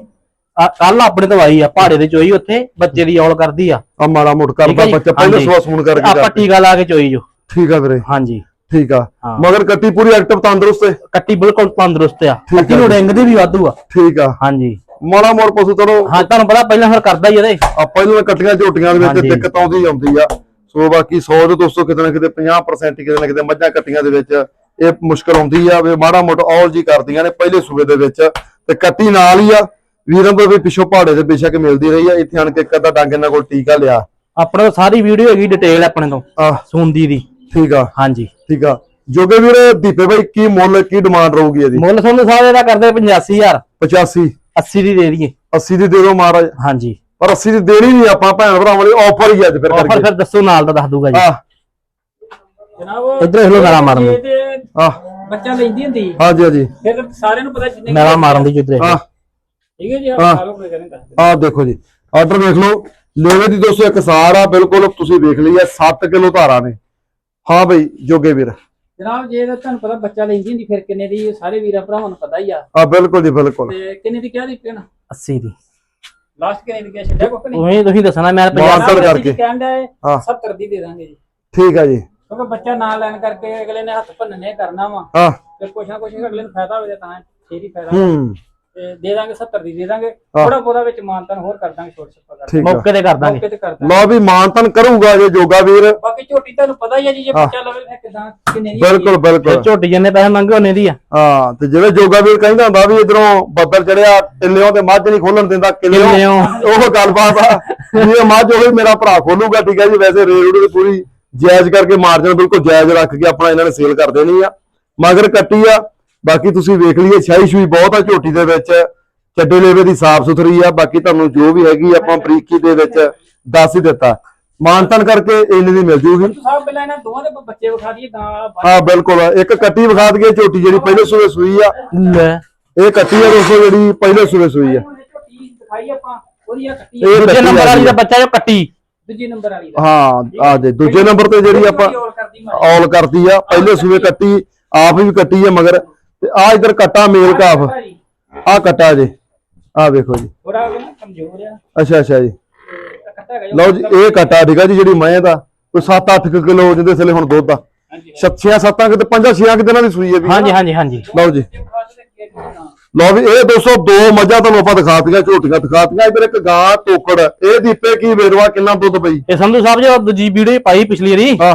[SPEAKER 2] ਕੱਲ ਆਪਣੇ ਤੋਂ ਆਈ ਆ ਪਹਾੜੇ ਤੇ ਚੋਈ ਉੱਥੇ ਬੱਚੇ ਦੀ ਔਲ ਕਰਦੀ ਆ।
[SPEAKER 1] ਆ ਮਾੜਾ ਮੋਟ ਕਰਦਾ? ਬੱਚਾ ਪਹਿਲੇ
[SPEAKER 2] ਹਾਂਜੀ।
[SPEAKER 1] ਸਵਾ ਸੂਣ
[SPEAKER 2] ਤੇ
[SPEAKER 1] ਕਰਕੇ
[SPEAKER 2] ਆਪਾਂ। ਟੀਕਾ ਲਾ ਕੇ ਚੋਈ ਜੋ।
[SPEAKER 1] ਠੀਕ ਆ ਵੀਰੇ।
[SPEAKER 2] ਹਾਂਜੀ।
[SPEAKER 1] ਠੀਕ ਆ। ਮਗਰ ਕੱਟੀ ਪੂਰੀ ਐਕਟਿਵ ਤੰਦਰੁਸਤ ਹੈ
[SPEAKER 2] ਕੱਟੀ ਬਿਲਕੁਲ ਤੰਦਰੁਸਤ ਆ। ਕੱਟੀ ਨੂੰ। ਰਿੰਗ ਦੀ ਵੀ ਵਾਧੂ ਆ।
[SPEAKER 1] ਠੀਕ ਆ।
[SPEAKER 2] ਹਾਂਜੀ।
[SPEAKER 1] ਮਾੜਾ ਮੋੜ ਪਸ਼ੂ ਚਲੋ
[SPEAKER 2] ਹਾਂ ਤੁਹਾਨੂੰ ਪਤਾ ਪਹਿਲਾਂ ਫਿਰ ਕਰਦਾ ਹੀ ਇਹਦੇ
[SPEAKER 1] ਆ ਪਹਿਲਾਂ ਕੱਟੀਆਂ ਝੋਟੀਆਂ ਦੇ ਵਿੱਚ। ਦਿੱਕਤ ਆਉਂਦੀ ਆਉਂਦੀ ਆ। ਸੋ ਬਾਕੀ 100 ਦੇ ਦੋਸਤੋ ਕਿਤੇ ਨਾ ਕਿਤੇ 50% ਕਿਤੇ ਨਾ ਕਿਤੇ ਮੱਝਾਂ ਕੱਟੀਆਂ ਦੇ ਵਿੱਚ ਇਹ ਮੁਸ਼ਕਲ ਆਉਂਦੀ ਆ ਵੀ ਮਾੜਾ ਮੋਟਾ ਔਲ ਜੀ ਕਰਦੀਆਂ ਨੇ ਪਹਿਲੇ ਸੂਬੇ ਦੇ ਵਿੱਚ ਤੇ ਕੱਟੀ ਨਾਲ ਹੀ ਆ। ਵੀਰਾਂ ਤੋਂ ਵੀ ਪਿੱਛੋਂ ਪਹਾੜੇ ਦੇ ਬੇਸ਼ੱਕ ਮਿਲਦੀ ਰਹੀ ਆ। ਇੱਥੇ ਆਣ ਕੇ ਇੱਕ ਅੱਧਾ ਡੰਗ ਇਹਨਾਂ ਕੋਲ ਟੀਕਾ ਲਿਆ।
[SPEAKER 2] ਆਪਣੇ ਸਾਰੀ ਵੀਡੀਓ ਹੈਗੀ ਡਿਟੇਲ ਆਪਣੇ ਤੋਂ ਸੁਣਦੀ ਦੀ
[SPEAKER 1] ਠੀਕ ਆ।
[SPEAKER 2] ਹਾਂਜੀ।
[SPEAKER 1] ਠੀਕ ਆ। ਜੋਗੇ ਵੀਰ ਦੀਪੇ ਭਾਈ ਕੀ ਮੁੱਲ ਕੀ ਡਿਮਾਂਡ ਰਹੂਗੀ ਇਹਦੀ?
[SPEAKER 2] ਮੁੱਲ ਤੁਹਾਨੂੰ ਸਾਰੇ ਦਾ ਕਰਦੇ 85000
[SPEAKER 1] 85
[SPEAKER 2] 80 ਦੀ ਦੇ ਦਈਏ।
[SPEAKER 1] 80 ਦੀ ਦੇ ਦਿਓ ਮਹਾਰਾਜ।
[SPEAKER 2] ਹਾਂਜੀ।
[SPEAKER 1] ਪਰ 80 ਦੀ ਦੇਣੀ ਨਹੀਂ ਆਪਾਂ ਭੈਣ ਭਰਾਵਾਂ ਲਈ ਆਫਰ ਹੀ ਅੱਜ ਫਿਰ
[SPEAKER 2] ਆਫਰ
[SPEAKER 1] ਕਰਕੇ।
[SPEAKER 2] ਫਿਰ ਦੱਸੋ ਨਾਲ ਦਾ ਦੱਸ ਦੂਗਾ ਜੀ।
[SPEAKER 1] ਆ
[SPEAKER 3] ਜਨਾਬ
[SPEAKER 2] ਇੱਧਰ ਦੇਖ ਲਓ ਮੇਰਾ ਮਾਰਨ
[SPEAKER 3] ਜੇ
[SPEAKER 2] ਦੀ।
[SPEAKER 3] ਤੇ
[SPEAKER 1] ਆ
[SPEAKER 3] ਬੱਚਾ ਲੈਂਦੀ ਹੁੰਦੀ
[SPEAKER 1] ਹਾਂਜੀ ਹਾਂਜੀ।
[SPEAKER 3] ਫਿਰ ਸਾਰਿਆਂ ਨੂੰ ਪਤਾ ਜਿੰਨੇ
[SPEAKER 2] ਮੇਰਾ ਮਾਰਨ ਦੀ ਜਿੱਧਰ
[SPEAKER 1] ਆ
[SPEAKER 3] ਠੀਕ ਹੈ ਜੀ
[SPEAKER 1] ਹਾਂ।
[SPEAKER 3] ਆਹ। ਸਾਲੋਂ ਕੋਈ ਕਰੇ ਦੱਸ
[SPEAKER 1] ਆ ਦੇਖੋ ਜੀ ਆਰਡਰ ਦੇਖ ਲਓ। ਲੇਵੇ ਦੀ ਦੋਸਤੋ ਇੱਕ ਸਾਰ ਆ ਬਿਲਕੁਲ ਤੁਸੀਂ ਵੇਖ ਲਈ ਆ 7 ਕਿਲੋ ਧਾਰਾ ਨੇ। ਹਾਂ ਬਈ ਜੋਗੇ ਵੀਰ।
[SPEAKER 3] ਜਨਾਬ ਜੇ ਤਾਂ ਤੁਹਾਨੂੰ ਪਤਾ ਬੱਚਾ ਲੈਂਦੀ ਹੁੰਦੀ ਫਿਰ ਕਿੰਨੇ ਦੀ ਸਾਰੇ ਵੀਰਾਂ ਭਰਾਵਾਂ ਨੂੰ ਪਤਾ ਹੀ ਆ।
[SPEAKER 1] ਆ ਬਿਲਕੁਲ ਜੀ ਬਿਲਕੁਲ।
[SPEAKER 3] ਤੇ ਕਿੰਨੇ ਦੀ ਕਿਹਾ ਦਿੱਤੀ ਨਾ
[SPEAKER 2] 80 ਦੀ।
[SPEAKER 3] ਲਾਸਟ ਕਿੰਨੇ ਦੀ ਕਿਹਾ ਛੱਡਿਆ ਕੁੱਕ ਨਹੀਂ?
[SPEAKER 2] ਉਵੇਂ ਤੁਸੀਂ ਦੱਸਣਾ ਮੈਂ
[SPEAKER 1] ਬਾਹਰ
[SPEAKER 2] 50
[SPEAKER 1] ਅੰਕਲ
[SPEAKER 3] ਜਨਾਬ,
[SPEAKER 1] ਕਰਕੇ।
[SPEAKER 3] ਡਿਆ
[SPEAKER 1] ਹਾਂ।
[SPEAKER 3] 70 ਦੀ ਦੇ ਦਾਂਗੇ ਜੀ।
[SPEAKER 1] ਠੀਕ ਆ ਜੀ।
[SPEAKER 3] ਕਿਉਂਕਿ ਬੱਚਾ ਨਾ ਲੈਣ ਕਰਕੇ ਅਗਲੇ ਨੇ ਹੱਥ ਭੰਨਣੇ ਕਰਨਾ ਵਾ।
[SPEAKER 1] ਆ
[SPEAKER 3] ਤੇ ਕੁਛ ਨਾ ਕੁਛ ਅਗਲੇ ਨੂੰ ਫਾਇਦਾ ਹੋਵੇ ਤਾਂ ਫੇਰ ਹੀ ਫਾਇਦਾ।
[SPEAKER 1] ਹੂੰ।
[SPEAKER 3] ਦੇ ਦਾਂਗੇ 70 ਦੀ ਦੇ ਦਾਂਗੇ। ਥੋੜਾ ਬਹੁਤਾ ਵਿੱਚ ਮਾਨਤਨ ਹੋਰ ਕਰ ਦਾਂਗੇ ਛੋਟ ਛੱਪਾ ਕਰ
[SPEAKER 1] ਠੀਕ ਆ।
[SPEAKER 2] ਮੌਕੇ ਤੇ ਕਰ ਦਾਂਗੇ।
[SPEAKER 3] ਮੌਕੇ ਤੇ ਕਰ ਦਾਂਗੇ।
[SPEAKER 1] ਲਓ ਵੀ ਮਾਨਤਨ ਕਰੂਗਾ ਜੇ ਜੋਗਾ ਵੀਰ
[SPEAKER 3] ਬਾਕੀ ਝੋਟੀ ਤੁਹਾਨੂੰ ਪਤਾ ਹੀ ਹੈ ਜੀ ਜੇ। ਬੱਚਾ ਲਵੇ ਫਿਰ ਕਿਦਾਂ ਕਿੰਨੇ ਦੀ
[SPEAKER 1] ਬਿਲਕੁਲ ਬਿਲਕੁਲ।
[SPEAKER 2] ਝੋਟੀ ਜਿੰਨੇ ਪੈਸੇ ਮੰਗੇ ਉਹਨੇ ਦੀ ਆ।
[SPEAKER 1] ਹਾਂ ਤੇ ਜਿਵੇਂ ਜੋਗਾ ਵੀਰ ਕਹਿੰਦਾ ਹੁੰਦਾ ਵੀ ਇਧਰੋਂ ਬੱਦਲ ਚੜਿਆ ਟਿੱਲਿਓਂ ਤੇ ਮੱਝ ਨਹੀਂ ਖੋਲਣ ਦਿੰਦਾ ਕਿੱਲਿਓਂ
[SPEAKER 2] ਕਿੱਲਿਓਂ।
[SPEAKER 1] ਉਹ ਗੱਲਬਾਤ ਆ। ਇਹ ਮੱਝ ਉਹ ਮੇਰਾ ਭਰਾ ਖੋਲੂਗਾ ਠੀਕ ਹੈ ਜੀ। ਵੈਸੇ ਰੇਟ ਉਹਦੇ ਪੂਰੀ ਜਾਇਜ਼ ਕਰਕੇ ਮਾਰਜਨ ਬਿਲਕੁਲ ਜਾਇਜ਼ ਰੱਖ ਕੇ ਆਪਣਾ ਇਹਨਾਂ ਨੇ ਸੇਲ ਕਰ ਦੇਣੀ ਆ। ਮਗਰ ਕੱਟੀ ਆ ਬਾਕੀ ਤੁਸੀਂ ਵੇਖ ਲਈਏ ਸ਼ਾਹੀ ਸ਼ੂਈ ਬਹੁਤ ਆ ਝੋਟੀ ਦੇ ਵਿੱਚ। ਚੱਡੇ ਲੇਵੇ ਦੀ ਸਾਫ਼ ਸੁਥਰੀ ਆ ਬਾਕੀ ਤੁਹਾਨੂੰ ਜੋ ਵੀ ਹੈਗੀ ਆਪਾਂ ਬਰੀਕੀ ਦੇ ਵਿੱਚ ਦੱਸ ਹੀ ਦਿੱਤਾ। ਮਾਨਤਨ ਕਰਕੇ ਇੰਨੇ ਦੀ ਮਿਲ ਜੂਗੀ।
[SPEAKER 3] ਤੂੰ ਸਾਹਿਬ ਪਹਿਲਾਂ ਇਹਨਾਂ ਦੋਵਾਂ ਦੇ ਬੱਚੇ ਵਿਖਾ ਦਈਏ ਗਾਂ ਵਾਲਾ ਬਾਅਦ
[SPEAKER 1] ਹਾਂ ਬਿਲਕੁਲ। ਇੱਕ ਕੱਟੀ ਵਿਖਾ ਦਈਏ ਝੋਟੀ ਜਿਹੜੀ ਪਹਿਲੇ ਸੂਏ ਸੂਈ ਆ।
[SPEAKER 2] ਲੈ।
[SPEAKER 1] ਇਹ ਕੱਟੀ ਆ ਦੋਸਤੋ ਜਿਹੜੀ ਪਹਿਲੇ ਸੂਏ ਸੂਈ ਆ।
[SPEAKER 3] ਇਹ ਝੋਟੀ ਦਿਖਾਈ ਆਪਾਂ ਉਹਦੀ ਆ ਕੱਟੀ।
[SPEAKER 1] ਇਹ
[SPEAKER 2] ਦੂਜੇ ਨੰਬਰ ਵਾਲੀ। ਦਾ ਬੱਚਾ ਜੋ ਕੱਟੀ।
[SPEAKER 3] ਦੂਜੀ ਨੰਬਰ ਵਾਲੀ ਦਾ।
[SPEAKER 1] ਹਾਂ ਆ ਦੇ ਦੂਜੇ ਨੰਬਰ ਤੇ ਜਿਹੜੀ ਆਪਾਂ ਔਲ ਕਰਦੀ ਆ ਪਹਿਲੇ ਸੂਏ ਕੱਟੀ ਆਪ ਵੀ ਕੱਟੀ ਆ ਮਗਰ ਤੇ ਆ ਇਧਰ ਕੱਟਾ ਮੇਲ ਕਾਫ। ਆ ਕੱਟਾ ਜੀ। ਆ ਵੇਖੋ ਜੀ।
[SPEAKER 3] ਥੋੜਾ ਨਾ ਕਮਜ਼ੋਰ ਆ।
[SPEAKER 1] ਅੱਛਾ ਅੱਛਾ ਜੀ। ਲਓ ਜੀ ਇਹ ਕੱਟਾ ਠੀਕ ਆ ਜੀ ਜਿਹੜੀ ਮੈਂ ਦਾ ਕੋਈ 7-8 ਕਿਲੋ ਜਿੰਦੇ ਥੱਲੇ ਹੁਣ ਦੁੱਧ ਆ। ਛੱਛੀਆਂ ਸੱਤਾਂ ਕਿਤੇ ਪੰਜਾਂ ਛੀਆਂ ਕਿਤੇ ਇਹਨਾਂ ਦੀ ਸੂਈ ਹੈ ਵੀ।
[SPEAKER 2] ਹਾਂਜੀ ਹਾਂਜੀ ਹਾਂਜੀ।
[SPEAKER 1] ਲਓ ਜੀ। ਲਓ ਵੀ ਇਹ 202 ਮੱਝਾਂ ਤੁਹਾਨੂੰ ਆਪਾਂ ਦਿਖਾਤੀਆਂ ਝੋਟੀਆਂ ਦਿਖਾਤੀਆਂ। ਇਧਰ ਇੱਕ ਗਾਂ ਤੋਕੜ। ਇਹ ਦੀਪੇ ਕੀ ਵੇਰਵਾ ਕਿੰਨਾ ਦੁੱਧ ਪਈ?
[SPEAKER 2] ਇਹ ਸੰਧੂ ਸਾਹਿਬ ਜੋ ਦੂਜੀ ਵੀਡੀਓ ਪਾਈ ਪਿਛਲੀ ਵਾਰੀ।
[SPEAKER 1] ਹਾਂ।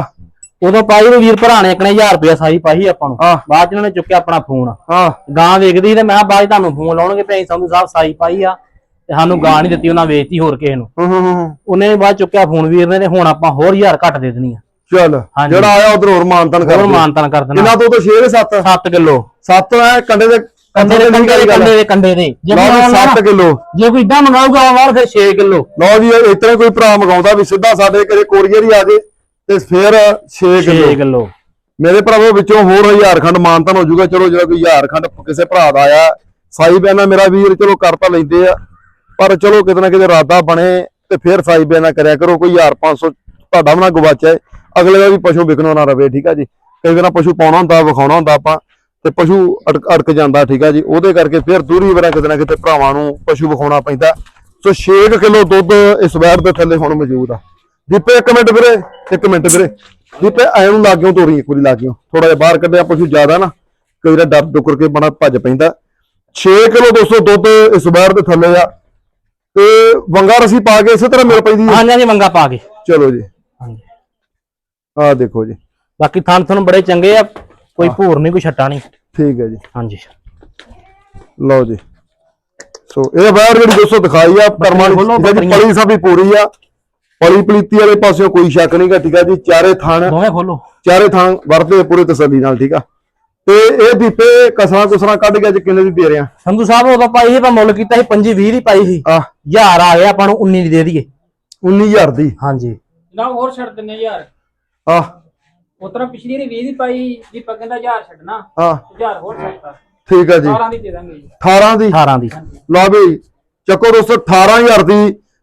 [SPEAKER 2] ਉਦੋਂ ਪਾਈ ਉਹ ਵੀਰ ਭਰਾ ਨੇ ਇਕਨੇ 1000 ਰੁਪਇਆ ਸਾਈ ਪਾਈ ਆਪਾਂ ਨੂੰ।
[SPEAKER 1] ਹਾਂ।
[SPEAKER 2] ਬਾਅਦ ਚ ਉਹਨਾਂ ਨੇ ਚੁੱਕਿਆ ਆਪਣਾ ਫੋਨ।
[SPEAKER 1] ਹਾਂ।
[SPEAKER 2] ਗਾਂ ਵੇਖਦੀ ਤੇ ਮੈਂ ਕਿਹਾ ਬਾਅਦ 'ਚ ਤੁਹਾਨੂੰ ਫੋਨ ਲਾਉਣਗੇ ਭਈ ਸੰਧੂ ਸਾਹਿਬ ਸਾਈ ਪਾਈ ਆ ਤੇ ਸਾਨੂੰ ਗਾਂ ਨਹੀਂ ਦਿੱਤੀ ਉਹਨਾਂ ਵੇਚਤੀ ਹੋਰ ਕਿਸੇ ਨੂੰ।
[SPEAKER 1] ਹੂੰ ਹੂੰ ਹੂੰ
[SPEAKER 2] ਉਹਨੇ ਬਾਅਦ ਚੁੱਕਿਆ ਫੋਨ ਵੀਰ ਨੇ ਤੇ ਹੁਣ ਆਪਾਂ ਹੋਰ 1000 ਘੱਟ ਦੇ ਦੇਣੀ ਆ।
[SPEAKER 1] ਚੱਲ
[SPEAKER 2] ਹਾਂਜੀ।
[SPEAKER 1] ਜਿਹੜਾ ਆਇਆ ਉਧਰ ਹੋਰ ਮਾਨਤਨ ਕਰ
[SPEAKER 2] ਹੋਰ। ਮਾਨਤਨ ਕਰ ਦੇਣਾ।
[SPEAKER 1] ਕਿੰਨਾ ਤੋਂ ਤੋਂ 6 7
[SPEAKER 2] 7 ਕਿਲੋ।
[SPEAKER 1] 7 ਹੈ ਕੰਡੇ ਦੇ
[SPEAKER 2] ਕੰਡੇ ਦੇ ਕੰਡੇ ਦੇ ਕੰਡੇ ਦੇ ਕੰਡੇ ਦੇ। ਜੇ
[SPEAKER 1] ਲਓ ਜੀ 7 ਕਿਲੋ।
[SPEAKER 2] ਜੇ ਕੋਈ ਇਦਾਂ ਮੰਗਾਊਗਾ ਬਾਹਰ ਫਿਰ 6 ਕਿਲੋ।
[SPEAKER 1] ਲਓ ਜੀ ਇਤਨਾ ਕੋਈ ਭਰਾ ਮੰਗਾਉਂਦਾ ਵੀ ਸਿੱਧਾ ਸਾਡੇ ਘਰੇ ਕੋਰੀਅਰ ਹੀ ਆ ਜੇ। ਤੇ ਫਿਰ 6
[SPEAKER 2] 6
[SPEAKER 1] ਕਿਲੋ।
[SPEAKER 2] ਕਿਲੋ।
[SPEAKER 1] ਮੇਰੇ ਭਰਾਵੋ ਵਿੱਚੋਂ ਹੋਰ ਹਜ਼ਾਰ ਖੰਡ ਮਾਨਤਨ ਹੋ ਜਾਊਗਾ। ਚਲੋ ਜਿਹੜਾ ਕੋਈ ਹਜ਼ਾਰ ਖੰਡ ਕਿਸੇ ਭਰਾ ਦਾ ਆਇਆ ਸਾਈ ਬੈਨਾ ਮੇਰਾ ਵੀਰ ਚਲੋ ਕਰ ਤਾਂ ਲੈਂਦੇ ਆ ਪਰ ਚਲੋ ਕਿਤੇ ਨਾ ਕਿਤੇ ਇਰਾਦਾ ਬਣੇ ਤੇ ਫਿਰ ਸਾਈ ਬੈਨਾ ਕਰਿਆ ਕਰੋ। ਕੋਈ 1500 ਤੁਹਾਡਾ ਵੀ ਨਾ ਗਵਾਚੇ ਅਗਲੇ ਦਾ ਵੀ ਪਸ਼ੂ ਵਿਕਣੋਂ ਨਾ ਰਵੇ ਠੀਕ ਆ ਜੀ? ਕਈ ਵਾਰ ਪਸ਼ੂ ਪਾਉਣਾ ਹੁੰਦਾ ਵਿਖਾਉਣਾ ਹੁੰਦਾ ਆਪਾਂ ਤੇ ਪਸ਼ੂ ਅੜਕ ਅੜਕ ਜਾਂਦਾ ਠੀਕ ਆ ਜੀ? ਉਹਦੇ ਕਰਕੇ ਫਿਰ ਦੂਰੀ ਵਾਰਾਂ ਕਿਤੇ ਨਾ ਕਿਤੇ ਭਰਾਵਾਂ ਨੂੰ ਪਸ਼ੂ ਵਿਖਾਉਣਾ ਪੈਂਦਾ। ਸੋ 6 ਕਿਲੋ ਦੁੱਧ ਇਸ ਵੈਰ ਦੇ ਥੱਲੇ ਹੁਣ ਮੌਜੂਦ ਆ। ਦੀਪੇ ਇੱਕ ਮਿੰਟ ਵੀਰੇ ਇੱਕ ਮਿੰਟ ਵੀਰੇ। ਦੀਪੇ ਐ ਨੂੰ ਲਾਗਿਓ ਤੋਰੀ ਇੱਕ ਵਾਰੀ ਲਾਗਿਓ ਥੋੜਾ ਜਿਹਾ ਬਾਹਰ ਕੱਢਿਆ ਪਸ਼ੂ ਜ਼ਿਆਦਾ ਨਾ ਕਈ ਵਾਰ ਡਰ ਡੁਕਰ ਕੇ ਬਣਾ ਭੱਜ ਪੈਂਦਾ। 6 ਕਿਲੋ 200 ਦੁੱਧ ਇਸ ਵੈਰ ਦੇ ਥੱਲੇ ਆ। ਤੇ ਵੰਗਾ ਰਸੀ ਪਾ ਕੇ ਇਸੇ ਤਰ੍ਹਾਂ ਮਿਲ ਪੈਂਦੀ ਹੈ।
[SPEAKER 2] ਹਾਂਜੀ ਹਾਂਜੀ ਮੰਗਾ ਪਾ ਕੇ।
[SPEAKER 1] ਚਲੋ ਜੀ।
[SPEAKER 2] ਹਾਂਜੀ।
[SPEAKER 1] ਆਹ ਦੇਖੋ ਜੀ।
[SPEAKER 2] ਬਾਕੀ ਥਣ ਤੁਹਾਨੂੰ ਬੜੇ ਚੰਗੇ ਆ ਕੋਈ ਭੂਰ ਨਹੀਂ ਕੋਈ ਛੱਟਾ ਨਹੀਂ।
[SPEAKER 1] ਠੀਕ ਹੈ ਜੀ।
[SPEAKER 2] ਹਾਂਜੀ।
[SPEAKER 1] ਲਓ ਜੀ। ਸੋ ਇਹ ਬਾਹਰ ਜਿਹੜੀ ਦੋਸਤੋ ਦਿਖਾਈ ਆ ਦੀ ਜਿਹੜੀ। ਪਲੀ ਸਭੀ ਪੂਰੀ ਆ। ਪਲੀ ਪਲੀਤੀ ਵਾਲੇ ਪਾਸਿਓਂ ਕੋਈ ਸ਼ੱਕ ਨਹੀਂਗਾ ਠੀਕ ਆ ਜੀ? ਚਾਰੇ ਥਾਣ
[SPEAKER 2] ਦੋਵੇਂ ਖੋਲੋ।
[SPEAKER 1] ਚਾਰੇ ਥਾਂ ਵਰਤੇ ਪੂਰੇ ਤਸੱਲੀ ਨਾਲ ਠੀਕ ਆ? ਤੇ ਇਹ ਦੀਪੇ ਕਸਰਾਂ ਕੁਸਰਾਂ ਕੱਢ ਕੇ ਅੱਜ ਕਿੰਨੇ ਦੀ ਦੇ ਰਿਆ
[SPEAKER 2] ਸੰਧੂ ਸਾਹਿਬ ਉਦੋਂ ਪਾਈ ਸੀ ਪਰ ਮੁੱਲ ਕੀਤਾ ਸੀ 25 20 ਦੀ ਪਾਈ ਸੀ।
[SPEAKER 1] ਆ।
[SPEAKER 2] ਹਜ਼ਾਰ ਆ ਗਿਆ ਆਪਾਂ ਨੂੰ 19 ਦੀ ਦੇ ਦਈਏ।
[SPEAKER 1] 19000 ਦੀ।
[SPEAKER 2] ਹਾਂਜੀ।
[SPEAKER 3] ਨਾ ਹੋਰ ਛੱਡ ਦਿੰਨੇ ਯਾਰ
[SPEAKER 1] ਆ।
[SPEAKER 3] ਉਤਰਾ ਪਿਛਲੀ ਦੀ 20 ਦੀ ਪਾਈ ਦੀ ਪੱਗਨ ਦਾ 1000 ਛੱਡਣਾ।
[SPEAKER 1] ਆ।
[SPEAKER 3] 1000 ਹੋਰ ਛੱਡਤਾ।
[SPEAKER 1] ਠੀਕ ਆ ਜੀ।
[SPEAKER 3] 12 ਦੀ ਦੇ ਦਾਂਗੇ ਜੀ।
[SPEAKER 1] 18 ਦੀ।
[SPEAKER 2] 18 ਦੀ।
[SPEAKER 1] ਲਓ ਵੀ ਚੱਕੋ ਦੋਸਤੋ 18000 ਦੀ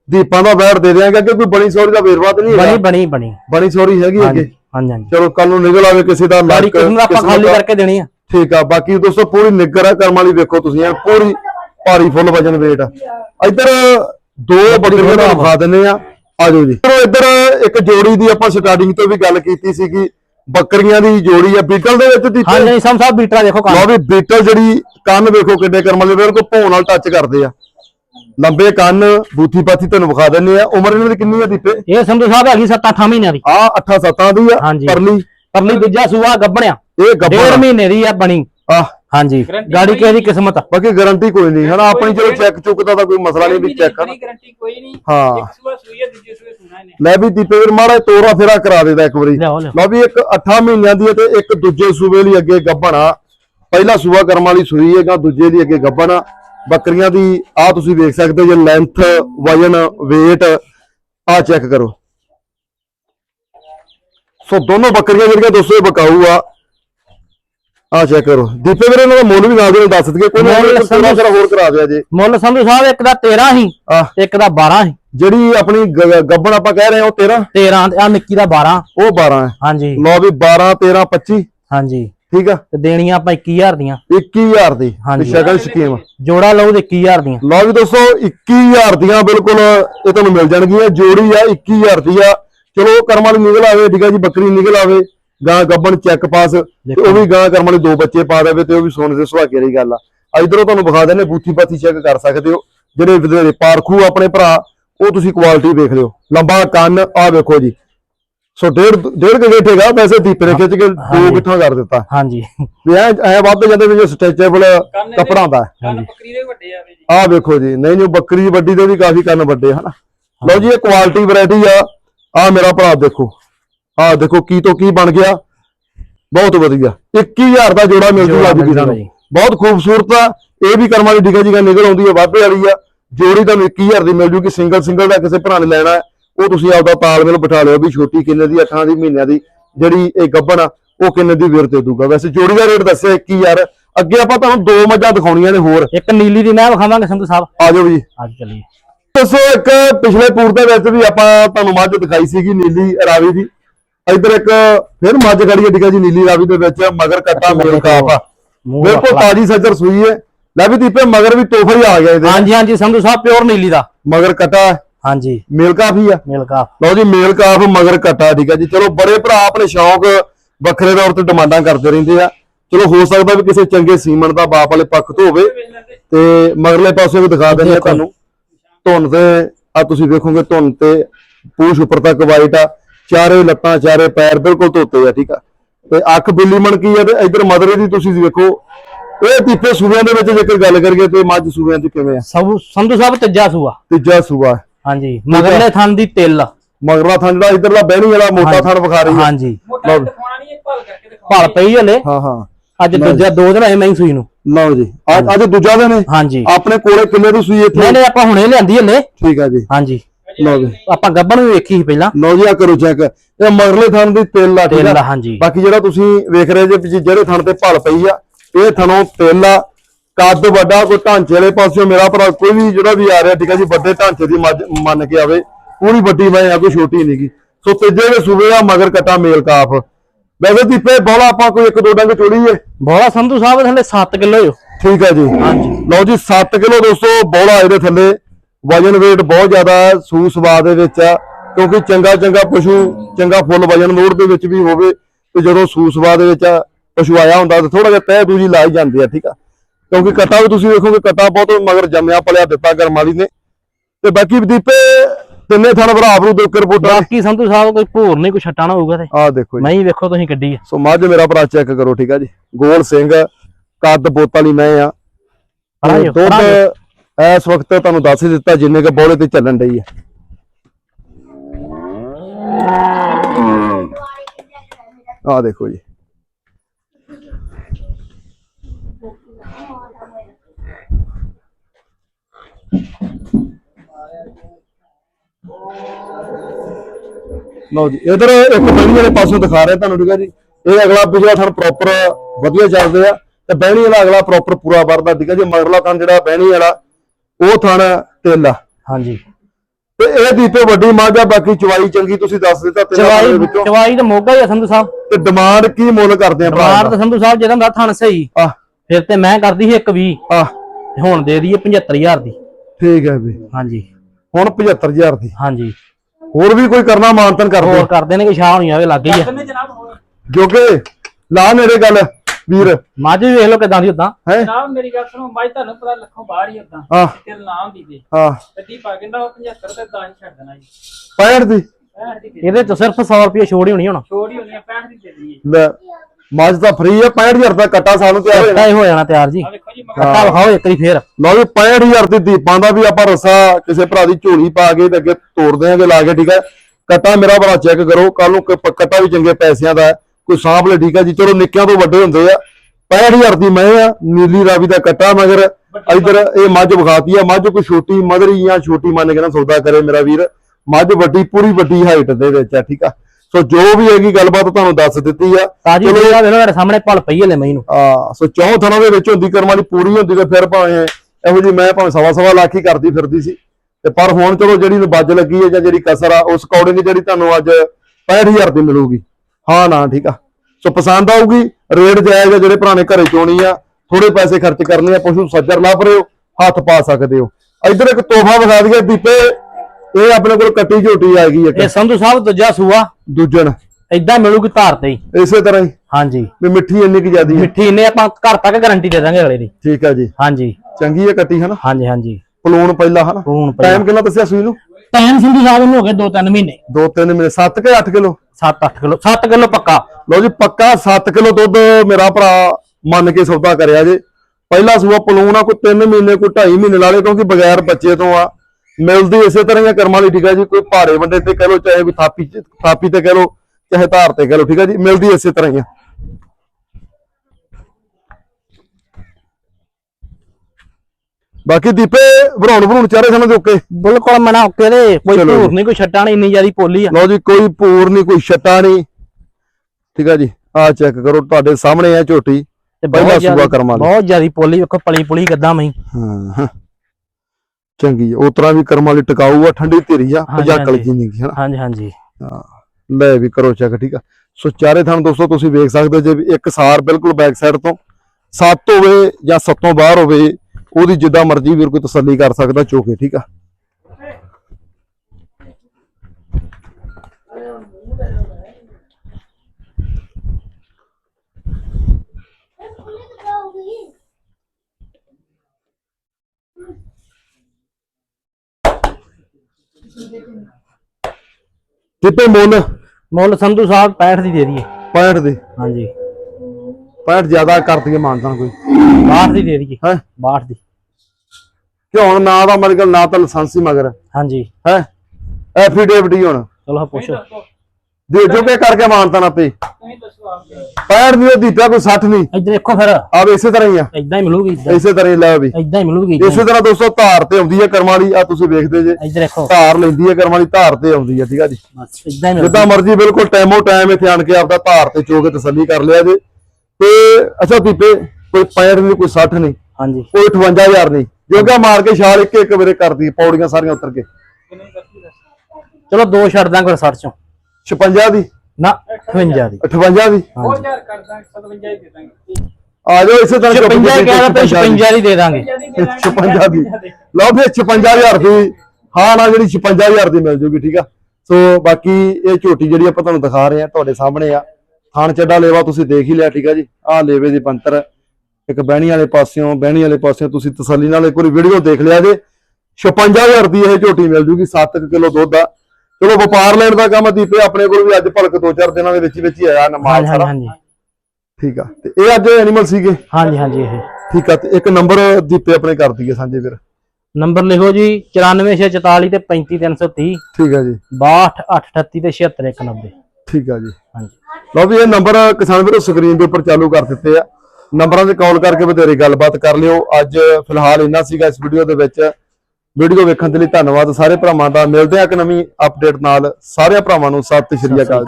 [SPEAKER 1] ਦੀਪਾਂ ਦਾ ਬੈਠ ਦੇ ਦਿਆਂਗੇ ਕਿ ਕੋਈ ਬਣੀ ਸੌਰੀ ਦਾ ਵੇਰਵਾ ਤੇ ਨਹੀਂ
[SPEAKER 2] ਬਣੀ
[SPEAKER 1] ਹੈਗਾ।
[SPEAKER 2] ਬਣੀ ਬਣੀ।
[SPEAKER 1] ਬਣੀ ਸੌਰੀ ਹੈਗੀ ਅੱਗੇ।
[SPEAKER 2] ਹਾਂਜੀ ਹਾਂਜੀ
[SPEAKER 1] ਚਲੋ ਕੱਲ ਨੂੰ ਨਿਕਲ ਆਵੇ ਕਿਸੇ ਦਾ
[SPEAKER 2] ਗਾੜੀ
[SPEAKER 1] ਲੱਕ,
[SPEAKER 2] ਕਿਸਮ ਦਾ ਆਪਾਂ ਖਾਲੀ। ਕਰਕੇ ਦੇਣੀ ਆ।
[SPEAKER 1] ਠੀਕ ਆ ਬਾਕੀ ਦੋਸਤੋ ਪੂਰੀ ਨਿੱਗਰ ਆ ਕਰਮ ਵਾਲੀ ਵੇਖੋ ਤੁਸੀਂ ਐਨ ਪੂਰੀ ਭਾਰੀ ਫੁੱਲ ਵਜਨ weight ਆ। ਇੱਧਰ ਦੋ ਬੱਕਰੀਆਂ ਦਾ ਵਿਖਾ ਦਿੰਨੇ ਆ। ਆਜੋ ਜੀ। ਚਲੋ ਇੱਧਰ ਇੱਕ ਜੋੜੀ ਦੀ ਆਪਾਂ ਸਟਾਰਟਿੰਗ ਤੋਂ ਵੀ ਗੱਲ ਕੀਤੀ ਸੀਗੀ। ਬੱਕਰੀਆਂ ਦੀ ਜੋੜੀ ਆ ਬੀਟਲ ਦੇ ਵਿੱਚ ਦੀ
[SPEAKER 2] ਹਾਂਜੀ ਸਮ ਸਾਹਿਬ ਬੀਟਰਾ ਦੇਖੋ
[SPEAKER 1] ਲਓ
[SPEAKER 2] ਕੰਮ
[SPEAKER 1] ਵੀ ਬੀਟਲ ਜਿਹੜੀ ਕੰਨ ਵੇਖੋ ਕਿੱਡੇ ਕਰਮ ਵਾਲੇ ਬਿਲਕੁਲ ਭੌਂ ਨਾਲ ਟੱਚ ਕਰਦੇ ਆ। ਲੰਬੇ ਕੰਨ ਬੂਥੀ ਪਾਥੀ ਤੁਹਾਨੂੰ ਵਿਖਾ ਦਿੰਨੇ ਆ ਉਮਰ ਇਹਨਾਂ ਦੀ ਕਿੰਨੀ ਆ ਦੀਪੇ?
[SPEAKER 2] ਇਹ ਸੰਧੂ ਸਾਹਿਬ ਹੈਗੀ 7-8 ਮਹੀਨਿਆਂ ਦੀ।
[SPEAKER 1] ਆ 8 7 ਦੀ ਆ
[SPEAKER 2] ਹਾਂਜੀ।
[SPEAKER 1] ਪਰਲੀ।
[SPEAKER 2] ਪਰਲੀ ਦੂਜਾ ਸੂਆ ਗੱਬਣਿਆ
[SPEAKER 1] ਇਹ
[SPEAKER 2] ਡੇਢ
[SPEAKER 1] ਗੱਬੜ
[SPEAKER 2] ਮਹੀਨੇ ਦੀ ਆ ਬਣੀ।
[SPEAKER 1] ਆ
[SPEAKER 2] ਹਾਂਜੀ। ਗਾੜੀ ਕਿਸੇ ਦੀ ਕਿਸਮਤ ਆ।
[SPEAKER 1] ਬਾਕੀ ਗਾਰੰਟੀ ਕੋਈ ਨਹੀਂ। ਹਨਾ ਆਪਣੀ ਚਲੋ ਚੈੱਕ ਚੁੱਕ ਦਾ ਤਾਂ ਕੋਈ ਮਸਲਾ ਨਹੀਂ ਵੀ ਚੈੱਕ ਹਨਾ
[SPEAKER 3] ਗਾਰੰਟੀ ਕੋਈ ਨਹੀਂ।
[SPEAKER 1] ਹਾਂ।
[SPEAKER 3] ਇੱਕ ਸੂਆ ਸੂਈ ਹੈ ਦੂਜੀ ਸੂਏ ਸੁਣਾ ਇਹਨੇ
[SPEAKER 1] ਲੈ ਵੀ ਦੀਪੇ ਵੀਰ ਮਾੜਾ ਜਿਹਾ ਤੋਰਾ ਫੇਰਾ ਕਰਾ ਦੇਦਾ ਇੱਕ ਵਾਰੀ।
[SPEAKER 2] ਲਿਆਓ ਲਿਆਓ।
[SPEAKER 1] ਲਓ ਵੀ ਇੱਕ 8 ਮਹੀਨਿਆਂ ਦੀ ਹੈ ਤੇ ਇੱਕ ਦੂਜੇ ਸੂਬੇ ਲਈ ਅੱਗੇ ਗੱਭਣਾ ਪਹਿਲਾ ਸੂਆ ਕਰਮ ਵਾਲੀ ਸੂਈ ਹੈਗਾ ਦੂਜੇ ਦੀ ਅੱਗੇ ਗੱਭਣਾ ਬੱਕਰੀਆਂ ਦੀ ਆ ਤੁਸੀਂ ਵੇਖ ਸਕਦੇ ਜੇ ਲੈਂਥ ਵਜਨ weight ਆ ਚੈੱਕ ਕਰੋ। ਸੋ ਦੋਨੋਂ ਬੱਕਰੀਆਂ ਜਿਹੜੀਆਂ ਦੋਸਤੋ ਬਕਾਊ ਆ ਆ ਚੈੱਕ ਕਰੋ। ਦੀਪੇ ਵੀਰੇ ਇਹਨਾਂ ਦਾ ਮੁੱਲ ਵੀ ਨਾਲ ਦੇ ਦੱਸ ਦਈਏ ਕੋਈ ਨਾ ਥੋੜਾ ਹੋਰ ਕਰਾ ਦਿਆ ਜੇ।
[SPEAKER 2] ਮੁੱਲ ਸੰਧੂ ਸਾਹਿਬ ਇੱਕ ਦਾ 13 ਸੀ ਇੱਕ ਦਾ 12 ਸੀ।
[SPEAKER 1] ਜਿਹੜੀ ਆਪਣੀ ਗ- ਗੱਭਣ ਆਪਾਂ ਕਹਿ ਰਹੇ ਹਾਂ ਉਹ 13
[SPEAKER 2] 13 ਤੇ ਆ ਨਿੱਕੀ ਦਾ 12
[SPEAKER 1] ਉਹ 12 ਹੈ।
[SPEAKER 2] ਹਾਂਜੀ।
[SPEAKER 1] ਲਓ ਵੀ 12 13 25
[SPEAKER 2] ਹਾਂਜੀ।
[SPEAKER 1] ਠੀਕ ਆ?
[SPEAKER 2] ਤੇ ਦੇਣੀਆਂ ਆਪਾਂ 21000 ਦੀਆਂ।
[SPEAKER 1] 21000 ਦੀ
[SPEAKER 2] ਹਾਂਜੀ।
[SPEAKER 1] ਸ਼ਗਲ ਸਕੀਮ
[SPEAKER 2] ਜੋੜਾ ਲਓ ਤੇ 21000 ਦੀਆਂ।
[SPEAKER 1] ਲਓ ਵੀ ਦੋਸਤੋ 21000 ਦੀਆਂ ਬਿਲਕੁਲ ਇਹ ਤੁਹਾਨੂੰ ਮਿਲ ਜਾਣਗੀਆਂ। ਜੋੜੀ ਆ 21000 ਦੀ ਆ। ਚਲੋ ਕਰਮ ਵਾਲੀ ਨਿਕਲ ਆਵੇ ਠੀਕ ਆ ਜੀ ਬੱਕਰੀ ਨਿਕਲ ਆਵੇ ਗਾਂ ਗੱਬਣ ਚੈੱਕ ਪਾਸ ਤੇ ਉਹ ਵੀ ਗਾਂ ਕਰਮ ਵਾਲੀ ਦੋ ਬੱਚੇ ਪਾ ਦੇਵੇ ਤੇ ਉਹ ਵੀ ਸੋਨੇ ਦੇ ਸੁਹਾਗੇ ਵਾਲੀ ਗੱਲ ਆ। ਇਧਰੋਂ ਤੁਹਾਨੂੰ ਵਿਖਾ ਦਿੰਦੇ ਬੂਥੀ ਪਾਥੀ ਚੈੱਕ ਕਰ ਸਕਦੇ ਹੋ। ਜਿਹੜੇ ਵਧੇਰੇ ਪਾਰਖੂ ਆਪਣੇ ਭਰਾ ਉਹ ਤੁਸੀਂ ਕੁਆਲਿਟੀ ਵੇਖ ਲਿਓ। ਲੰਬਾ ਕੰਨ ਆ ਵੇਖੋ ਜੀ। ਸੋ ਡੇਢ ਡੇਢ ਕੇ ਗੇਠੇਗਾ ਵੈਸੇ ਦੀਪੇ ਨੇ ਖਿੱਚ ਕੇ ਦੋ। ਕਿੱਥੋਂ ਕਰ ਦਿੱਤਾ।
[SPEAKER 2] ਹਾਂਜੀ।
[SPEAKER 1] ਵੀ ਐ ਐ ਵੱਧ ਜਾਂਦੇ ਵੀ ਜੋ ਸਟ੍ਰੈਚੇਬਲ ਕੱਪੜਾ ਹੁੰਦਾ ਹੈ।
[SPEAKER 3] ਕੰਨ ਬੱਕਰੀ ਦੇ ਵੱਡੇ ਆ ਵੀ ਜੀ।
[SPEAKER 1] ਆਹ ਵੇਖੋ ਜੀ ਨਹੀਂ ਨਹੀਂ ਬੱਕਰੀ ਵੱਡੀ ਦੇ ਵੀ ਕਾਫੀ ਕੰਨ ਵੱਡੇ ਹਨਾ? ਲਓ ਜੀ ਇਹ ਕੁਆਲਿਟੀ ਵੈਰਾਈਟੀ ਆ। ਆ ਮੇਰਾ ਭਰਾ ਦੇਖੋ। ਆਹ ਦੇਖੋ ਕੀ ਤੋਂ ਕੀ ਬਣ ਗਿਆ। ਬਹੁਤ ਵਧੀਆ। 21000 ਦਾ ਜੋੜਾ ਮਿਲ ਜੂਗਾ ਅੱਜ
[SPEAKER 2] ਮਿਲ
[SPEAKER 1] ਵੀ
[SPEAKER 2] ਜਾਣਾ
[SPEAKER 1] ਤੁਹਾਨੂੰ
[SPEAKER 2] ਜੀ।
[SPEAKER 1] ਬਹੁਤ ਖੂਬਸੂਰਤ ਆ। ਇਹ ਵੀ ਕਰਮਾਂ ਦੀ ਡਿਗਾ ਜਿਗਾ ਨਿਕਲ ਆਉਂਦੀ ਹੈ ਵਾਧੇ ਵਾਲੀ ਆ। ਜੋੜੀ ਤੁਹਾਨੂੰ 21000 ਦੀ ਮਿਲ ਜੂਗੀ। ਸਿੰਗਲ ਸਿੰਗਲ ਦਾ ਕਿਸੇ ਭਰਾ ਨੇ ਲੈਣਾ ਹੈ, ਉਹ ਤੁਸੀਂ ਆਪਦਾ ਤਾਲਮੇਲ ਬਿਠਾ ਲਿਓ ਵੀ ਛੋਟੀ ਕਿੰਨੇ ਦੀ 8 ਦੀ ਮਹੀਨਿਆਂ ਦੀ ਜਿਹੜੀ ਇਹ ਗੱਬਣ ਆ ਉਹ ਕਿੰਨੇ ਦੀ ਵੀਰ ਤੇ ਦੂਗਾ। ਵੈਸੇ ਜੋੜੀ ਦਾ ਰੇਟ ਦੱਸਿਆ 21000 ਅੱਗੇ ਆਪਾਂ ਤੁਹਾਨੂੰ ਦੋ ਮੱਝਾਂ ਦਿਖਾਉਣੀਆਂ ਨੇ ਹੋਰ।
[SPEAKER 2] ਇੱਕ ਨੀਲੀ ਦੀ ਮੈਂ ਵਿਖਾਵਾਂਗੇ ਸੰਧੂ ਸਾਹਿਬ।
[SPEAKER 1] ਆ ਜਾਓ ਜੀ।
[SPEAKER 2] ਅੱਜ ਚੱਲੀਏ।
[SPEAKER 1] ਦੱਸੋ ਇੱਕ ਪਿਛਲੇ ਪੂਰ ਦੇ ਵਿੱਚ ਵੀ ਆਪਾਂ ਤੁਹਾਨੂੰ ਮੱਝ ਦਿਖਾਈ ਸੀਗੀ ਨੀਲੀ ਰਾਵੀ ਦੀ। ਇਧਰ ਇੱਕ ਫਿਰ ਮੱਝ ਖੜੀ ਹੈ ਹੈ ਜੀ ਨੀਲੀ ਰਾਵੀ ਦੇ ਵਿੱਚ ਮਗਰ ਕੱਟਾ ਮੇਲ ਕਾਪ ਆ। ਬਿਲਕੁਲ। ਤਾਜੀ ਸੱਜਰ ਸੂਈ ਹੈ। ਲੈ ਵੀ ਦੀਪੇ ਮਗਰ ਵੀ ਤੋਹਫਾ ਹੀ ਆ ਗਿਆ ਇਹਦੇ।
[SPEAKER 2] ਹਾਂਜੀ ਹਾਂਜੀ ਸੰਧੂ ਸਾਹਿਬ ਪਿਓਰ ਨੀਲੀ ਦਾ।
[SPEAKER 1] ਮਗਰ ਕੱਟਾ।
[SPEAKER 2] ਹਾਂਜੀ।
[SPEAKER 1] ਮੇਲ ਕਾਫੀ ਆ।
[SPEAKER 2] ਮਿਲਕਾ।
[SPEAKER 1] ਲਓ ਜੀ ਮੇਲ ਕਾਫ ਮਗਰ ਕੱਟਾ ਠੀਕ ਹੈ ਜੀ। ਚਲੋ ਬੜੇ ਭਰਾ ਆਪਣੇ ਸ਼ੌਂਕ ਵੱਖਰੇ ਤੌਰ ਤੇ ਡਿਮਾਂਡਾਂ ਕਰਦੇ ਰਹਿੰਦੇ ਆ। ਚਲੋ ਹੋ ਸਕਦਾ ਵੀ ਕਿਸੇ ਚੰਗੇ ਸੀਮਨ ਦਾ ਬਾਪ ਵਾਲੇ ਪੱਖ ਤੋਂ ਹੋਵੇ ਤੇ ਮਗਰਲੇ ਪਾਸੇ ਵੀ ਦਿਖਾ ਦਿੰਦੇ ਆ। ਤੁਹਾਨੂੰ। ਧੁੰਨ ਤੇ ਆ ਤੁਸੀਂ ਵੇਖੋਗੇ ਧੁੰਨ ਤੇ ਪੂਛ ਉੱਪਰ ਤੱਕ ਵਾਈਟ ਆ। ਚਾਰੇ ਲੱਤਾਂ ਚਾਰੇ ਪੈਰ ਬਿਲਕੁਲ ਧੋਤੇ ਆ ਠੀਕ ਆ। ਤੇ ਅੱਖ ਬਿੱਲੀ ਮਣ ਕੀ ਆ ਤੇ ਇਧਰ ਮਦਰੇ ਦੀ ਤੁਸੀਂ ਵੇਖੋ। ਇਹ ਤੀਪੇ ਸੂਬਿਆਂ ਦੇ ਵਿੱਚ ਜੇਕਰ ਗੱਲ ਕਰੀਏ ਤੇ ਮੱਝ ਸੂਬਿਆਂ ਦੀ ਕਿਵੇਂ ਆ?
[SPEAKER 2] ਸਭ ਸੰਧੂ ਸਾਹਿਬ ਤੀਜਾ ਸੂਆ।
[SPEAKER 1] ਤੀਜਾ ਸੂਬਾ
[SPEAKER 2] ਹਾਂਜੀ। ਮਗਰਲੇ ਥਣ ਦੀ ਤਿਲ।
[SPEAKER 1] ਮਗਰਲਾ ਥਾਂ ਜਿਹੜਾ ਇਧਰਲਾ ਬਹਿਣੀ ਵਾਲਾ ਮੋਟਾ। ਥਣ ਵਿਖਾ ਰਹੀ ਹੈ।
[SPEAKER 2] ਹਾਂਜੀ।
[SPEAKER 3] ਮੋਟਾ
[SPEAKER 1] ਲਓ।
[SPEAKER 3] ਦਿਖਾਉਣਾ ਨਹੀਂ ਇਹ ਭਲ ਕਰਕੇ ਦਿਖਾਉਣਾ
[SPEAKER 2] ਭਲ ਪਈ ਹਲੇ।
[SPEAKER 1] ਹਾਂ ਹਾਂ।
[SPEAKER 2] ਅੱਜ ਦੂਜਾ ਦੋ ਦਿਨ ਹੋਏ ਮੈਂ ਸੂਈ ਨੂੰ।
[SPEAKER 1] ਲਓ ਜੀ। ਅੱਜ ਅੱਜ ਦੂਜਾ ਦਿਨ ਹੈ।
[SPEAKER 2] ਹਾਂਜੀ।
[SPEAKER 1] ਆਪਣੇ ਕੋਲੇ ਕਿੰਨੇ ਦੀ ਸੂਈ ਇੱਥੇ?
[SPEAKER 2] ਨਹੀਂ ਨਹੀਂ ਆਪਾਂ ਹੁਣੇ ਲਿਆਂਦੀ ਹਲੇ।
[SPEAKER 1] ਠੀਕ ਆ ਜੀ।
[SPEAKER 2] ਹਾਂਜੀ।
[SPEAKER 1] ਲਓ ਜੀ।
[SPEAKER 2] ਆਪਾਂ ਗੱਬਣ ਵੀ ਵੇਖੀ ਸੀ ਪਹਿਲਾਂ।
[SPEAKER 1] ਲਓ ਜੀ ਆ ਕਰੋ ਚੈੱਕ ਇਹ ਮਗਰਲੇ ਥਣ ਦੀ ਤਿਲ ਆ ਠੀਕ
[SPEAKER 2] ਤਿਲ
[SPEAKER 1] ਆ ਬਾਕੀ ਜਿਹੜਾ ਤੁਸੀਂ ਵੇਖ ਰਹੇ ਜੇ ਜਿਹੜੇ ਥਣ ਤੇ ਭਲ ਪਈ ਆ ਇਹ ਥਣੋਂ ਤਿਲ ਆ। ਕੱਦ ਵੱਡਾ ਕੋਈ ਢਾਂਚੇ ਵਾਲੇ ਪਾਸਿਓਂ ਮੇਰਾ ਭਰਾ ਕੋਈ ਵੀ ਜਿਹੜਾ ਵੀ ਆ ਰਿਹਾ ਠੀਕ ਆ ਜੀ ਵੱਡੇ ਢਾਂਚੇ ਦੀ ਮੱਝ ਮੰਨ ਕੇ ਆਵੇ ਪੂਰੀ ਵੱਡੀ ਮੈਂ ਆ ਕੋਈ ਛੋਟੀ ਨਹੀਂਗੀ ਸੋ ਤੀਜੇ ਦੇ ਸੂਬੇ ਆ ਮਗਰ ਕਟਾ ਮੇਲ ਕਾਫ। ਵੈਸੇ ਦੀਪੇ ਬੋਲਾ ਆਪਾਂ ਕੋਈ ਇੱਕ ਦੋ ਡੰਗ ਚੋੜੀਏ
[SPEAKER 2] ਬੋਲਾ ਸੰਧੂ ਸਾਹਿਬ ਥੱਲੇ 7 ਕਿਲੋ ਹੋ
[SPEAKER 1] ਠੀਕ ਆ ਜੀ।
[SPEAKER 2] ਹਾਂਜੀ।
[SPEAKER 1] ਲਓ ਜੀ 7 ਕਿਲੋ ਦੋਸਤੋ ਬੋਲਾ ਇਹਦੇ ਥੱਲੇ। ਵਜਨ weight ਬਹੁਤ ਜ਼ਿਆਦਾ ਹੈ ਸੂ ਸਵਾ ਦੇ ਵਿੱਚ ਆ। ਕਿਉਂਕਿ ਚੰਗਾ ਚੰਗਾ ਪਸ਼ੂ ਚੰਗਾ ਫੁੱਲ ਵਜਨ ਲੋਡ ਦੇ ਵਿੱਚ ਵੀ ਹੋਵੇ ਤੇ ਜਦੋਂ ਸੂ ਸਵਾ ਦੇ ਵਿੱਚ ਆ, ਪਸ਼ੂ ਆਇਆ ਹੁੰਦਾ ਤਾਂ ਥੋੜਾ ਜਿਹਾ ਤਹਿ ਦੂਜੀ ਲਾਈ ਜਾਂਦੀ ਆ ਠੀਕ ਆ। ਕਿਉਂਕਿ ਕਟਾ ਵੀ ਤੁਸੀਂ ਵੇਖੋਗੇ ਕਟਾ ਬਹੁਤ ਮਗਰ ਜੰਮਿਆ ਪਲਿਆ ਦਿੱਤਾ ਕਰਮਾਂ ਦੀ ਨੇ। ਤੇ ਬਾਕੀ ਦੀਪੇ ਤਿੰਨੇ ਥਣ ਭਰਾ ਨੂੰ ਦੋ ਰਿਪੋਰਟਾਂ
[SPEAKER 2] ਬਾਕੀ ਸੰਧੂ ਸਾਹਿਬ ਕੋਈ ਭੋਰ ਨਹੀਂ ਕੋਈ ਛੱਟਾ ਨਾ ਹੋਊਗਾ ਤੇ।
[SPEAKER 1] ਆ ਦੇਖੋ ਜੀ।
[SPEAKER 2] ਮੈਂ ਹੀ ਵੇਖੋ ਤੁਸੀਂ ਗੱਡੀ। ਆ
[SPEAKER 1] ਸੋ ਮੱਝ ਮੇਰਾ ਭਰਾ ਚੈੱਕ ਕਰੋ ਠੀਕ ਆ ਜੀ। ਗੋਲ ਸਿੰਘ ਕੱਦ ਬੋਤ ਵਾਲੀ ਮੈਂ ਆ। ਦੁੱਧ ਇਸ ਵਕਤ ਤੁਹਾਨੂੰ ਦੱਸ ਹੀ ਦਿੱਤਾ ਜਿੰਨੇ ਕ ਬੋਲੇ ਤੇ ਚੱਲਣ ਡਈ ਹੈ ਆ ਦੇਖੋ ਜੀ। ਲਓ ਜੀ ਇਧਰ ਇੱਕ ਬਹਿਣੀ ਵਾਲੇ ਪਾਸੋਂ ਦਿਖਾ ਰਿਹਾ ਤੁਹਾਨੂੰ ਠੀਕ ਹੈ ਜੀ। ਇਹ ਅਗਲਾ ਪਿਛਲਾ ਥਣ ਪ੍ਰੋਪਰ ਵਧੀਆ ਚੱਲਦੇ ਆ ਤੇ ਬਹਿਣੀ ਵਾਲਾ ਅਗਲਾ ਪ੍ਰੋਪਰ ਪੂਰਾ ਵਰਦਾ ਠੀਕ ਹੈ ਜੀ। ਮਗਰਲਾ ਥਣ ਜਿਹੜਾ ਬਹਿਣੀ ਵਾਲਾ ਉਹ ਥਣ ਤਿੱਲ
[SPEAKER 2] ਹਾਂਜੀ।
[SPEAKER 1] ਤੇ ਇਹ ਦੀਪੇ ਵੱਡੀ ਮੱਝ ਆ ਬਾਕੀ ਚਵਾਈ ਚੰਗੀ ਤੁਸੀਂ ਦੱਸ ਦਿੱਤਾ
[SPEAKER 2] ਚਵਾਈ ਚਵਾਈ ਤੇ ਮੋਗਾ ਹੀ ਆ ਸੰਧੂ ਸਾਹਿਬ।
[SPEAKER 1] ਤੇ ਡਿਮਾਂਡ ਕੀ ਮੁੱਲ ਕਰਦੇ ਆ ਭਰਾ
[SPEAKER 2] ਤੇ ਸੰਧੂ ਸਾਹਿਬ ਜਦੋਂ ਦਾ ਥਣ ਸਹੀ।
[SPEAKER 1] ਆ
[SPEAKER 2] ਫਿਰ ਤੇ ਮੈਂ ਕਰਦੀ ਸੀ ਇੱਕ 20
[SPEAKER 1] ਆ
[SPEAKER 2] ਹੁਣ ਦੇ ਦਈਏ 75000 ਦੀ।
[SPEAKER 1] ਠੀਕ ਹੈ ਵੀ
[SPEAKER 2] ਹਾਂਜੀ।
[SPEAKER 1] ਹੁਣ 75000 ਦੀ।
[SPEAKER 2] ਹਾਂਜੀ।
[SPEAKER 1] ਹੋਰ ਵੀ ਕੋਈ ਕਰਨਾ ਮਾਨਤਨ ਕਰਦੇ।
[SPEAKER 2] ਹੋਰ ਕਰਦੇ ਨੇ ਕਿ ਸ਼ਾਹ ਹੋਣੀ ਆਵੇ ਲੱਗ ਗਈ ਆ।
[SPEAKER 3] ਕਿੰਨੇ ਜਨਾਬ ਹੋਰ।
[SPEAKER 1] ਜੋ ਕਿ ਲਾ ਨੇੜੇ ਗੱਲ ਵੀਰ।
[SPEAKER 2] ਮੱਝ ਵੀ ਵੇਖ ਲਓ ਕਿਦਾਂ ਦੀ ਉਦਾਂ
[SPEAKER 1] ਹੈ?
[SPEAKER 3] ਜਨਾਬ ਮੇਰੀ ਗੱਲ ਸੁਣੋ ਬਾਈ ਤੁਹਾਨੂੰ ਪਤਾ ਲੱਖੋਂ ਬਾਹਰ ਹੀ ਉਦਾਂ
[SPEAKER 1] ਹਾਂ।
[SPEAKER 3] ਤੇਲ ਨਾ ਹੁੰਦੀ ਤੇ।
[SPEAKER 1] ਹਾਂ।
[SPEAKER 3] ਗੱਡੀ ਪਾ ਕੇ ਨਾ ਉਹ 75 ਤੇ ਦਾਨ ਛੱਡ ਦੇਣਾ ਜੀ।
[SPEAKER 1] 65 ਦੀ।
[SPEAKER 3] 65 ਦੀ ਦੇ
[SPEAKER 2] ਇਹਦੇ ਚ ਸਿਰਫ 100 ਰੁਪਏ ਛੋੜ ਹੀ ਹੋਣੀ ਹੁਣ।
[SPEAKER 3] ਛੋੜ ਹੀ ਹੋਣੀ ਆ 65 ਦੀ ਦੇ ਦਈਏ
[SPEAKER 1] ਲੈ। ਮੱਝ ਤਾਂ ਫ੍ਰੀ ਹੈ 65000 ਦਾ ਕੱਟਾ ਸਾਨੂੰ ਤਿਆਰ ਹੋ ਜਾਣਾ
[SPEAKER 2] ਕੱਟਾ ਹੀ ਹੋ ਜਾਣਾ ਤਿਆਰ ਜੀ।
[SPEAKER 3] ਆ ਵੇਖੋ ਜੀ ਮਗਰ
[SPEAKER 2] ਕੱਟਾ ਵਿਖਾਓ ਇੱਕ ਵਾਰੀ ਫੇਰ।
[SPEAKER 1] ਲਓ ਜੀ 65000 ਦੀ ਦੀਪਾਂ ਦਾ ਵੀ ਆਪਾਂ ਰਸਾ ਕਿਸੇ ਭਰਾ ਦੀ ਝੋਲੀ ਪਾ ਕੇ ਤੇ ਅੱਗੇ ਤੋੜ ਦੇਾਂਗੇ ਲਾ ਕੇ ਠੀਕ ਹੈ ਕੱਟਾ ਮੇਰਾ ਭਰਾ ਚੈੱਕ ਕਰੋ ਕੱਲ ਨੂੰ ਕ- ਕੱਟਾ ਵੀ ਚੰਗੇ ਪੈਸਿਆਂ ਦਾ ਹੈ, ਕੋਈ ਸਾਂਭ ਲੈ ਠੀਕ ਹੈ ਜੀ? ਚਲੋ ਨਿੱਕਿਆਂ ਤੋਂ ਵੱਡੇ ਹੁੰਦੇ ਆ। 65000 ਦੀ ਮੈਂ ਆ ਨੀਲੀ ਰਾਵੀ ਦਾ ਕੱਟਾ ਮਗਰ। ਇਧਰ ਇਹ ਮੱਝ ਵਿਖਾਤੀ ਆ ਮੱਝ ਕੋਈ ਛੋਟੀ ਮਧਰੀ ਜਾਂ ਛੋਟੀ ਮੰਨ ਕੇ ਨਾ ਸੌਦਾ ਕਰੇ ਮੇਰਾ ਵੀਰ। ਮੱਝ ਵੱਡੀ ਪੂਰੀ ਵੱਡੀ ਹਾਈਟ ਦੇ ਵਿੱਚ ਆ ਠੀਕ ਆ? ਸੋ ਜੋ ਵੀ ਹੈਗੀ ਗੱਲਬਾਤ ਤੁਹਾਨੂੰ ਦੱਸ ਦਿੱਤੀ ਆ।
[SPEAKER 2] ਤਾਜੀ
[SPEAKER 1] ਚਲੋ
[SPEAKER 2] ਜਿਹੜਾ ਵੇਖ ਤੁਹਾਡੇ ਸਾਹਮਣੇ ਭਲ ਪਈ ਹਲੇ ਮੈਨੂੰ
[SPEAKER 1] ਆ ਸੋ ਚੌਂ ਥਣਾਂ ਦੇ ਵਿੱਚ ਹੁੰਦੀ ਕਰਮਾਂ ਦੀ ਪੂਰੀ ਹੁੰਦੀ ਤੇ ਫਿਰ ਭਾਵੇਂ ਇਹੋ ਜੀ ਮੈਂ ਭਾਵੇਂ ਸਵਾ ਸਵਾ ਲੱਖ ਹੀ ਕਰਦੀ ਫਿਰਦੀ ਸੀ। ਤੇ ਪਰ ਹੁਣ ਚਲੋ ਜਿਹੜੀ ਬੱਜ ਲੱਗੀ ਹੈ ਜਾਂ ਜਿਹੜੀ ਕਸਰ ਆ ਉਸ ਅਕੋਰਡਿੰਗ ਜਿਹੜੀ ਤੁਹਾਨੂੰ ਅੱਜ 65000 ਦੀ ਮਿਲੂਗੀ। ਹਾਂ ਨਾ ਠੀਕ ਆ। ਸੋ ਪਸੰਦ ਆਊਗੀ ਰੇਟ ਜਾਇਜ਼ ਆ ਜਿਹੜੇ ਭਰਾਣੇ ਘਰੇ ਚੋਣੀ ਆ ਥੋੜੇ ਪੈਸੇ ਖਰਚ ਕਰਨੇ ਆ ਪਸ਼ੂ ਸੱਜਰ ਲੱਭ ਰਹੇ ਹੋ ਹੱਥ ਪਾ ਸਕਦੇ ਹੋ। ਇੱਧਰ ਇੱਕ ਤੋਹਫਾ ਵਿਖਾ ਦਈਏ ਦੀਪੇ। ਇਹ ਆਪਣੇ ਕੋਲ ਕੱਟੀ ਝੋਟੀ ਆ ਗਈ
[SPEAKER 2] ਇਹ
[SPEAKER 1] ਇੱਕ
[SPEAKER 2] ਸੰਧੂ ਸਾਹਿਬ ਦੂਜਾ ਸੂਆ।
[SPEAKER 1] ਦੂਜਣ।
[SPEAKER 2] ਏਦਾਂ ਮਿਲੂਗੀ ਧਾਰ ਤੇ ਹੀ।
[SPEAKER 1] ਇਸੇ ਤਰ੍ਹਾਂ ਹੀ।
[SPEAKER 2] ਹਾਂਜੀ।
[SPEAKER 1] ਵੀ ਮਿੱਠੀ ਇੰਨੀ ਕਿ ਜ਼ਿਆਦੀ ਹੈ।
[SPEAKER 2] ਮਿੱਠੀ ਇਹਨੇ ਆਪਾਂ ਘਰ ਤੱਕ ਗਾਰੰਟੀ ਦੇ ਦਾਂਗੇ ਅਗਲੇ ਦੀ।
[SPEAKER 1] ਠੀਕ ਆ ਜੀ।
[SPEAKER 2] ਹਾਂਜੀ।
[SPEAKER 1] ਚੰਗੀ ਹੈ ਕੱਟੀ ਹਨਾ?
[SPEAKER 2] ਹਾਂਜੀ ਹਾਂਜੀ।
[SPEAKER 1] ਪਲੂਣ ਪਹਿਲਾ ਹਨਾ?
[SPEAKER 2] ਹੁਣ
[SPEAKER 1] ਟਾਈਮ ਕਿੰਨਾ ਦੱਸਿਆ ਸੂਈ ਨੂੰ?
[SPEAKER 2] ਟਾਈਮ ਸੰਧੂ ਸਾਹਿਬ ਨੂੰ ਹੋ ਗਏ 2-3 ਮਹੀਨੇ।
[SPEAKER 1] 2-3 ਮਹੀਨੇ। 7 ਕੇ 8 ਕਿਲੋ?
[SPEAKER 2] 7-8 ਕਿਲੋ। 7 ਕਿਲੋ ਪੱਕਾ।
[SPEAKER 1] ਲਓ ਜੀ ਪੱਕਾ 7 ਕਿਲੋ ਦੁੱਧ ਮੇਰਾ ਭਰਾ ਮੰਨ ਕੇ ਸੌਦਾ ਕਰਿਆ ਜੇ। ਪਹਿਲਾ ਸੂਆ ਪਲੂਣ ਆ ਕੋਈ 3 ਮਹੀਨੇ ਕੋਈ 2.5 ਮਹੀਨੇ ਲਾ ਲੇ ਕਿਉਂਕਿ ਬਗੈਰ ਬੱਚੇ ਤੋਂ ਆ। ਮਿਲਦੀ ਇਸੇ ਤਰ੍ਹਾਂ ਹੀ ਕਰਮਾਂ ਵਾਲੀ ਠੀਕ ਆ ਜੀ ਕੋਈ ਭਾਰੇ ਵੱਡੇ ਤੇ ਕਹਿ ਲੋ ਚਾਹੇ ਵੀ ਥਾਪੀ ਥਾਪੀ ਤੇ ਕਹਿ ਲੋ ਚਾਹੇ ਧਾਰ ਤੇ ਕਹਿ ਲੋ ਠੀਕ ਆ ਜੀ ਮਿਲਦੀ ਇਸੇ ਤਰ੍ਹਾਂ ਹੀ ਆ। ਬਾਕੀ ਦੀਪੇ ਭਰਾਉਣ ਭਰਾਉਣ ਚਾਰੇ ਸਾਨੂੰ ਓਕੇ?
[SPEAKER 2] ਬਿਲਕੁਲ ਮਨਾ ਓਕੇ ਦੇ ਕੋਈ। ਝੂਠ ਨਹੀਂ ਕੋਈ ਛੱਟਾ ਨਹੀਂ ਇੰਨੀ ਜ਼ਿਆਦੀ ਪੋਲੀ ਆ।
[SPEAKER 1] ਲਓ ਜੀ ਕੋਈ ਪੂਰ ਨਹੀਂ ਕੋਈ ਛੱਟਾ ਨਹੀਂ ਠੀਕ ਆ ਜੀ ਆ ਚੈੱਕ ਕਰੋ ਤੁਹਾਡੇ ਸਾਹਮਣੇ ਆ ਝੋਟੀ
[SPEAKER 2] ਤੇ
[SPEAKER 1] ਪਹਿਲਾ
[SPEAKER 2] ਬਹੁਤ
[SPEAKER 1] ਸੂਆ
[SPEAKER 2] ਜ਼ਿਆਦੀ
[SPEAKER 1] ਕਰਮਾਂ ਲਈ।
[SPEAKER 2] ਬਹੁਤ ਜ਼ਿਆਦੀ ਪੋਲੀ ਵੇਖੋ ਪਲੀ ਪੁਲੀ ਕਿੱਦਾਂ ਮਈ
[SPEAKER 1] ਹਾਂ ਹਾਂ। ਚੰਗੀ ਆ। ਉਤਰਾ ਵੀ ਕਰਮਾਂ ਵਾਲੀ ਟਿਕਾਊ ਆ ਠੰਡੀ ਧੀਰੀ ਆ
[SPEAKER 2] ਹਾਂਜੀ,
[SPEAKER 1] ਭਜਾ ਕਲਜੀ
[SPEAKER 2] ਹਾਂਜੀ।
[SPEAKER 1] ਨਹੀਂ ਹਨਾ?
[SPEAKER 2] ਹਾਂਜੀ ਹਾਂਜੀ।
[SPEAKER 1] ਲੈ ਵੀ ਕਰੋ ਚੈੱਕ ਠੀਕ ਆ। ਸੋ ਚਾਰੇ ਥਾਂ ਦੋਸਤੋ ਤੁਸੀਂ ਵੇਖ ਸਕਦੇ ਹੋ ਜੇ ਵੀ ਇੱਕ ਸਾਰ ਬਿਲਕੁਲ ਬੈਕ ਸਾਈਡ ਤੋਂ ਸੱਤ ਹੋਵੇ ਜਾਂ ਸੱਤੋਂ ਬਾਹਰ ਹੋਵੇ ਉਹਦੀ ਜਿੱਦਾਂ ਮਰਜ਼ੀ ਵੀਰ ਕੋਈ ਤਸੱਲੀ ਕਰ ਸਕਦਾ ਚੋਕੇ ਠੀਕ ਆ। ਕਿਤੇ ਮੁੱਲ?
[SPEAKER 2] ਮੁੱਲ ਸੰਧੂ ਸਾਹਿਬ 65 ਦੀ ਦੇ ਦਈਏ।
[SPEAKER 1] 65 ਦੇ।
[SPEAKER 2] ਹਾਂਜੀ।
[SPEAKER 1] 65 ਜ਼ਿਆਦਾ ਕਰ ਦਈਏ ਮਾਨਤਾਂ ਕੋਈ।
[SPEAKER 2] 62 ਦੀ ਦੇ ਦਈਏ।
[SPEAKER 1] ਹੈ?
[SPEAKER 2] 62 ਦੀ।
[SPEAKER 1] ਕਿ ਹੁਣ ਨਾ ਦਾ ਮੇਰੇ ਕੋਲ ਨਾ ਤਾਂ ਲਾਇਸੈਂਸ ਮਗਰ।
[SPEAKER 2] ਹਾਂਜੀ।
[SPEAKER 1] ਹੈ? ਐਫੀਡੇਵਿਟ ਹੀ ਹੁਣ।
[SPEAKER 2] ਚਲੋ ਪੁੱਛੋ।
[SPEAKER 1] ਦੇ ਜੋ ਕੇ ਕਰਕੇ ਮਾਨਤਾਂ ਨਾ ਪੇ।
[SPEAKER 3] ਤੁਸੀਂ ਦੱਸੋ ਆਪ ਜੀ।
[SPEAKER 1] 65 ਦੀ ਉਹ ਦੀਪਿਆ ਕੋਈ 60 ਨਹੀਂ।
[SPEAKER 2] ਇੱਧਰ ਦੇਖੋ ਫਿਰ।
[SPEAKER 1] ਆਹ ਇਸੇ ਤਰ੍ਹਾਂ ਹੀ ਆ।
[SPEAKER 2] ਇਦਾਂ ਹੀ ਮਿਲੂਗੀ ਇਦਾਂ
[SPEAKER 1] ਇਸੇ ਤਰ੍ਹਾਂ ਹੀ ਲੈ ਵੀ।
[SPEAKER 2] ਇਦਾਂ ਹੀ ਮਿਲੂਗੀ
[SPEAKER 1] ਇਸੇ ਤਰ੍ਹਾਂ ਦੋਸਤੋ ਧਾਰ ਤੇ ਆਉਂਦੀ ਹੈ ਕਰਮਾਂ ਵਾਲੀ। ਆ ਤੁਸੀਂ ਵੇਖਦੇ ਜੇ।
[SPEAKER 2] ਇੱਧਰ ਦੇਖੋ।
[SPEAKER 1] ਧਾਰ ਲੈਂਦੀ ਹੈ ਕਰਮਾਂ ਵਾਲੀ ਧਾਰ ਤੇ ਆਉਂਦੀ ਹੈ ਠੀਕ ਆ ਜੀ।
[SPEAKER 2] ਬਸ ਇਦਾਂ ਹੀ ਮਿਲੂਗੀ।
[SPEAKER 1] ਜਿੱਦਾਂ ਮਰਜ਼ੀ ਬਿਲਕੁਲ ਟਾਈਮੋ ਟਾਈਮ ਇੱਥੇ ਆਣ ਕੇ ਆਪਦਾ ਧਾਰ ਤੇ ਚੋ ਕੇ ਤਸੱਲੀ ਕਰ ਲਿਆ ਜੇ। ਤੇ ਅੱਛਾ ਦੀਪੇ ਕੋਈ 65 ਨਹੀਂ ਕੋਈ 60 ਨਹੀਂ।
[SPEAKER 2] ਹਾਂਜੀ।
[SPEAKER 1] ਕੋਈ 58000 ਨਹੀਂ। ਜੋਗਾ ਮਾਰ ਕੇ ਛਾਲ ਇੱਕ ਇੱਕ ਵੇਰੇ ਕਰਦੀ ਪੌੜੀਆਂ ਸਾਰੀਆਂ ਉਤਰ ਕੇ।
[SPEAKER 3] ਕਿੰਨੀ ਕਰਤੀ ਦੱਸ?
[SPEAKER 2] ਚਲੋ ਦੋ ਛੱਡ ਦਾਂਗੇ ਫਿਰ 60 ਚੋਂ।
[SPEAKER 1] 56 ਦੀ?
[SPEAKER 2] ਨਾ 58 ਦੀ।
[SPEAKER 1] 58 ਦੀ?
[SPEAKER 3] ਹੋਰ ਯਾਰ ਕਰ ਦਾਂਗੇ 57 ਹੀ ਦੇ ਦਾਂਗੇ।
[SPEAKER 1] ਆ ਜਾਓ ਇਸੇ ਤਰ੍ਹਾਂ
[SPEAKER 2] 56 ਕਹਿ ਤਾਂ 56 ਦੀ। ਦੇ ਦਾਂਗੇ।
[SPEAKER 1] 56 ਦੀ ਲਓ ਫਿਰ 56000 ਦੀ। ਹਾਂ ਨਾ ਜਿਹੜੀ 56000 ਦੀ ਮਿਲ ਜੂਗੀ ਠੀਕ ਆ? ਸੋ ਬਾਕੀ ਇਹ ਝੋਟੀ ਜਿਹੜੀ ਆਪਾਂ ਤੁਹਾਨੂੰ ਦਿਖਾ ਰਹੇ ਆ ਤੁਹਾਡੇ ਸਾਹਮਣੇ ਆ। ਥਾਣ ਚੱਡਾ ਲੇਵਾ ਤੁਸੀਂ ਦੇਖ ਹੀ ਲਿਆ ਠੀਕ ਆ ਜੀ? ਆਹ ਲੇਵੇ ਦੀ ਬੰਤਰ ਇੱਕ ਬਹਿਣੀ ਵਾਲੇ ਪਾਸਿਓਂ ਬਹਿਣੀ ਵਾਲੇ ਪਾਸਿਓਂ ਤੁਸੀਂ ਤਸੱਲੀ ਨਾਲ ਇੱਕ ਵਾਰੀ ਵੀਡੀਓ ਦੇਖ ਲਿਆ ਜੇ। 56000 ਦੀ ਇਹ ਝੋਟੀ ਮਿਲ ਜੂਗੀ 7 ਕਿਲੋ ਦੁੱਧ ਆ। ਚਲੋ ਵਪਾਰ ਲੈਣ ਦਾ ਕੰਮ ਦੀਪੇ ਆਪਣੇ ਕੋਲ ਵੀ ਅੱਜ ਭਲਕ ਦੋ ਚਾਰ ਦਿਨਾਂ ਦੇ ਵਿੱਚ ਵਿੱਚ ਹੀ ਆਇਆ ਨਮਾਜ਼
[SPEAKER 2] ਹਾਂਜੀ
[SPEAKER 1] ਸਾਰਾ।
[SPEAKER 2] ਹਾਂਜੀ।
[SPEAKER 1] ਠੀਕ ਆ ਤੇ ਇਹ ਅੱਜ ਐਨੀਮਲ ਸੀਗੇ?
[SPEAKER 2] ਹਾਂਜੀ ਹਾਂਜੀ ਇਹ।
[SPEAKER 1] ਠੀਕ ਆ ਤੇ ਇੱਕ ਨੰਬਰ ਦੀਪੇ ਆਪਣੇ ਕਰ ਦਈਏ ਸਾਂਝੇ ਵੀਰ
[SPEAKER 2] ਨੰਬਰ ਲਿਖੋ ਜੀ 94644 ਤੇ 35330
[SPEAKER 1] ਠੀਕ ਆ ਜੀ।
[SPEAKER 2] 62838 ਤੇ 76190
[SPEAKER 1] ਠੀਕ ਆ ਜੀ।
[SPEAKER 2] ਹਾਂਜੀ।
[SPEAKER 1] ਲਓ ਵੀ ਇਹ ਨੰਬਰ ਕਿਸਾਨ ਵੀਰੋ ਸਕਰੀਨ ਦੇ ਉੱਪਰ ਚਾਲੂ ਕਰ ਦਿੱਤੇ ਆ। ਨੰਬਰਾਂ ਤੇ ਕਾਲ ਕਰਕੇ ਬਥੇਰੀ ਗੱਲਬਾਤ ਕਰ ਲਿਓ। ਅੱਜ ਫਿਲਹਾਲ ਇੰਨਾ ਸੀਗਾ ਇਸ ਵੀਡੀਓ ਦੇ ਵਿੱਚ। ਵੀਡੀਓ ਵੇਖਣ ਦੇ ਲਈ ਧੰਨਵਾਦ ਸਾਰੇ ਭਰਾਵਾਂ ਦਾ। ਮਿਲਦੇ ਆ ਇੱਕ ਨਵੀਂ ਅਪਡੇਟ ਨਾਲ। ਸਾਰੇ ਭਰਾਵਾਂ ਨੂੰ ਸਤਿ ਸ਼੍ਰੀ ਅਕਾਲ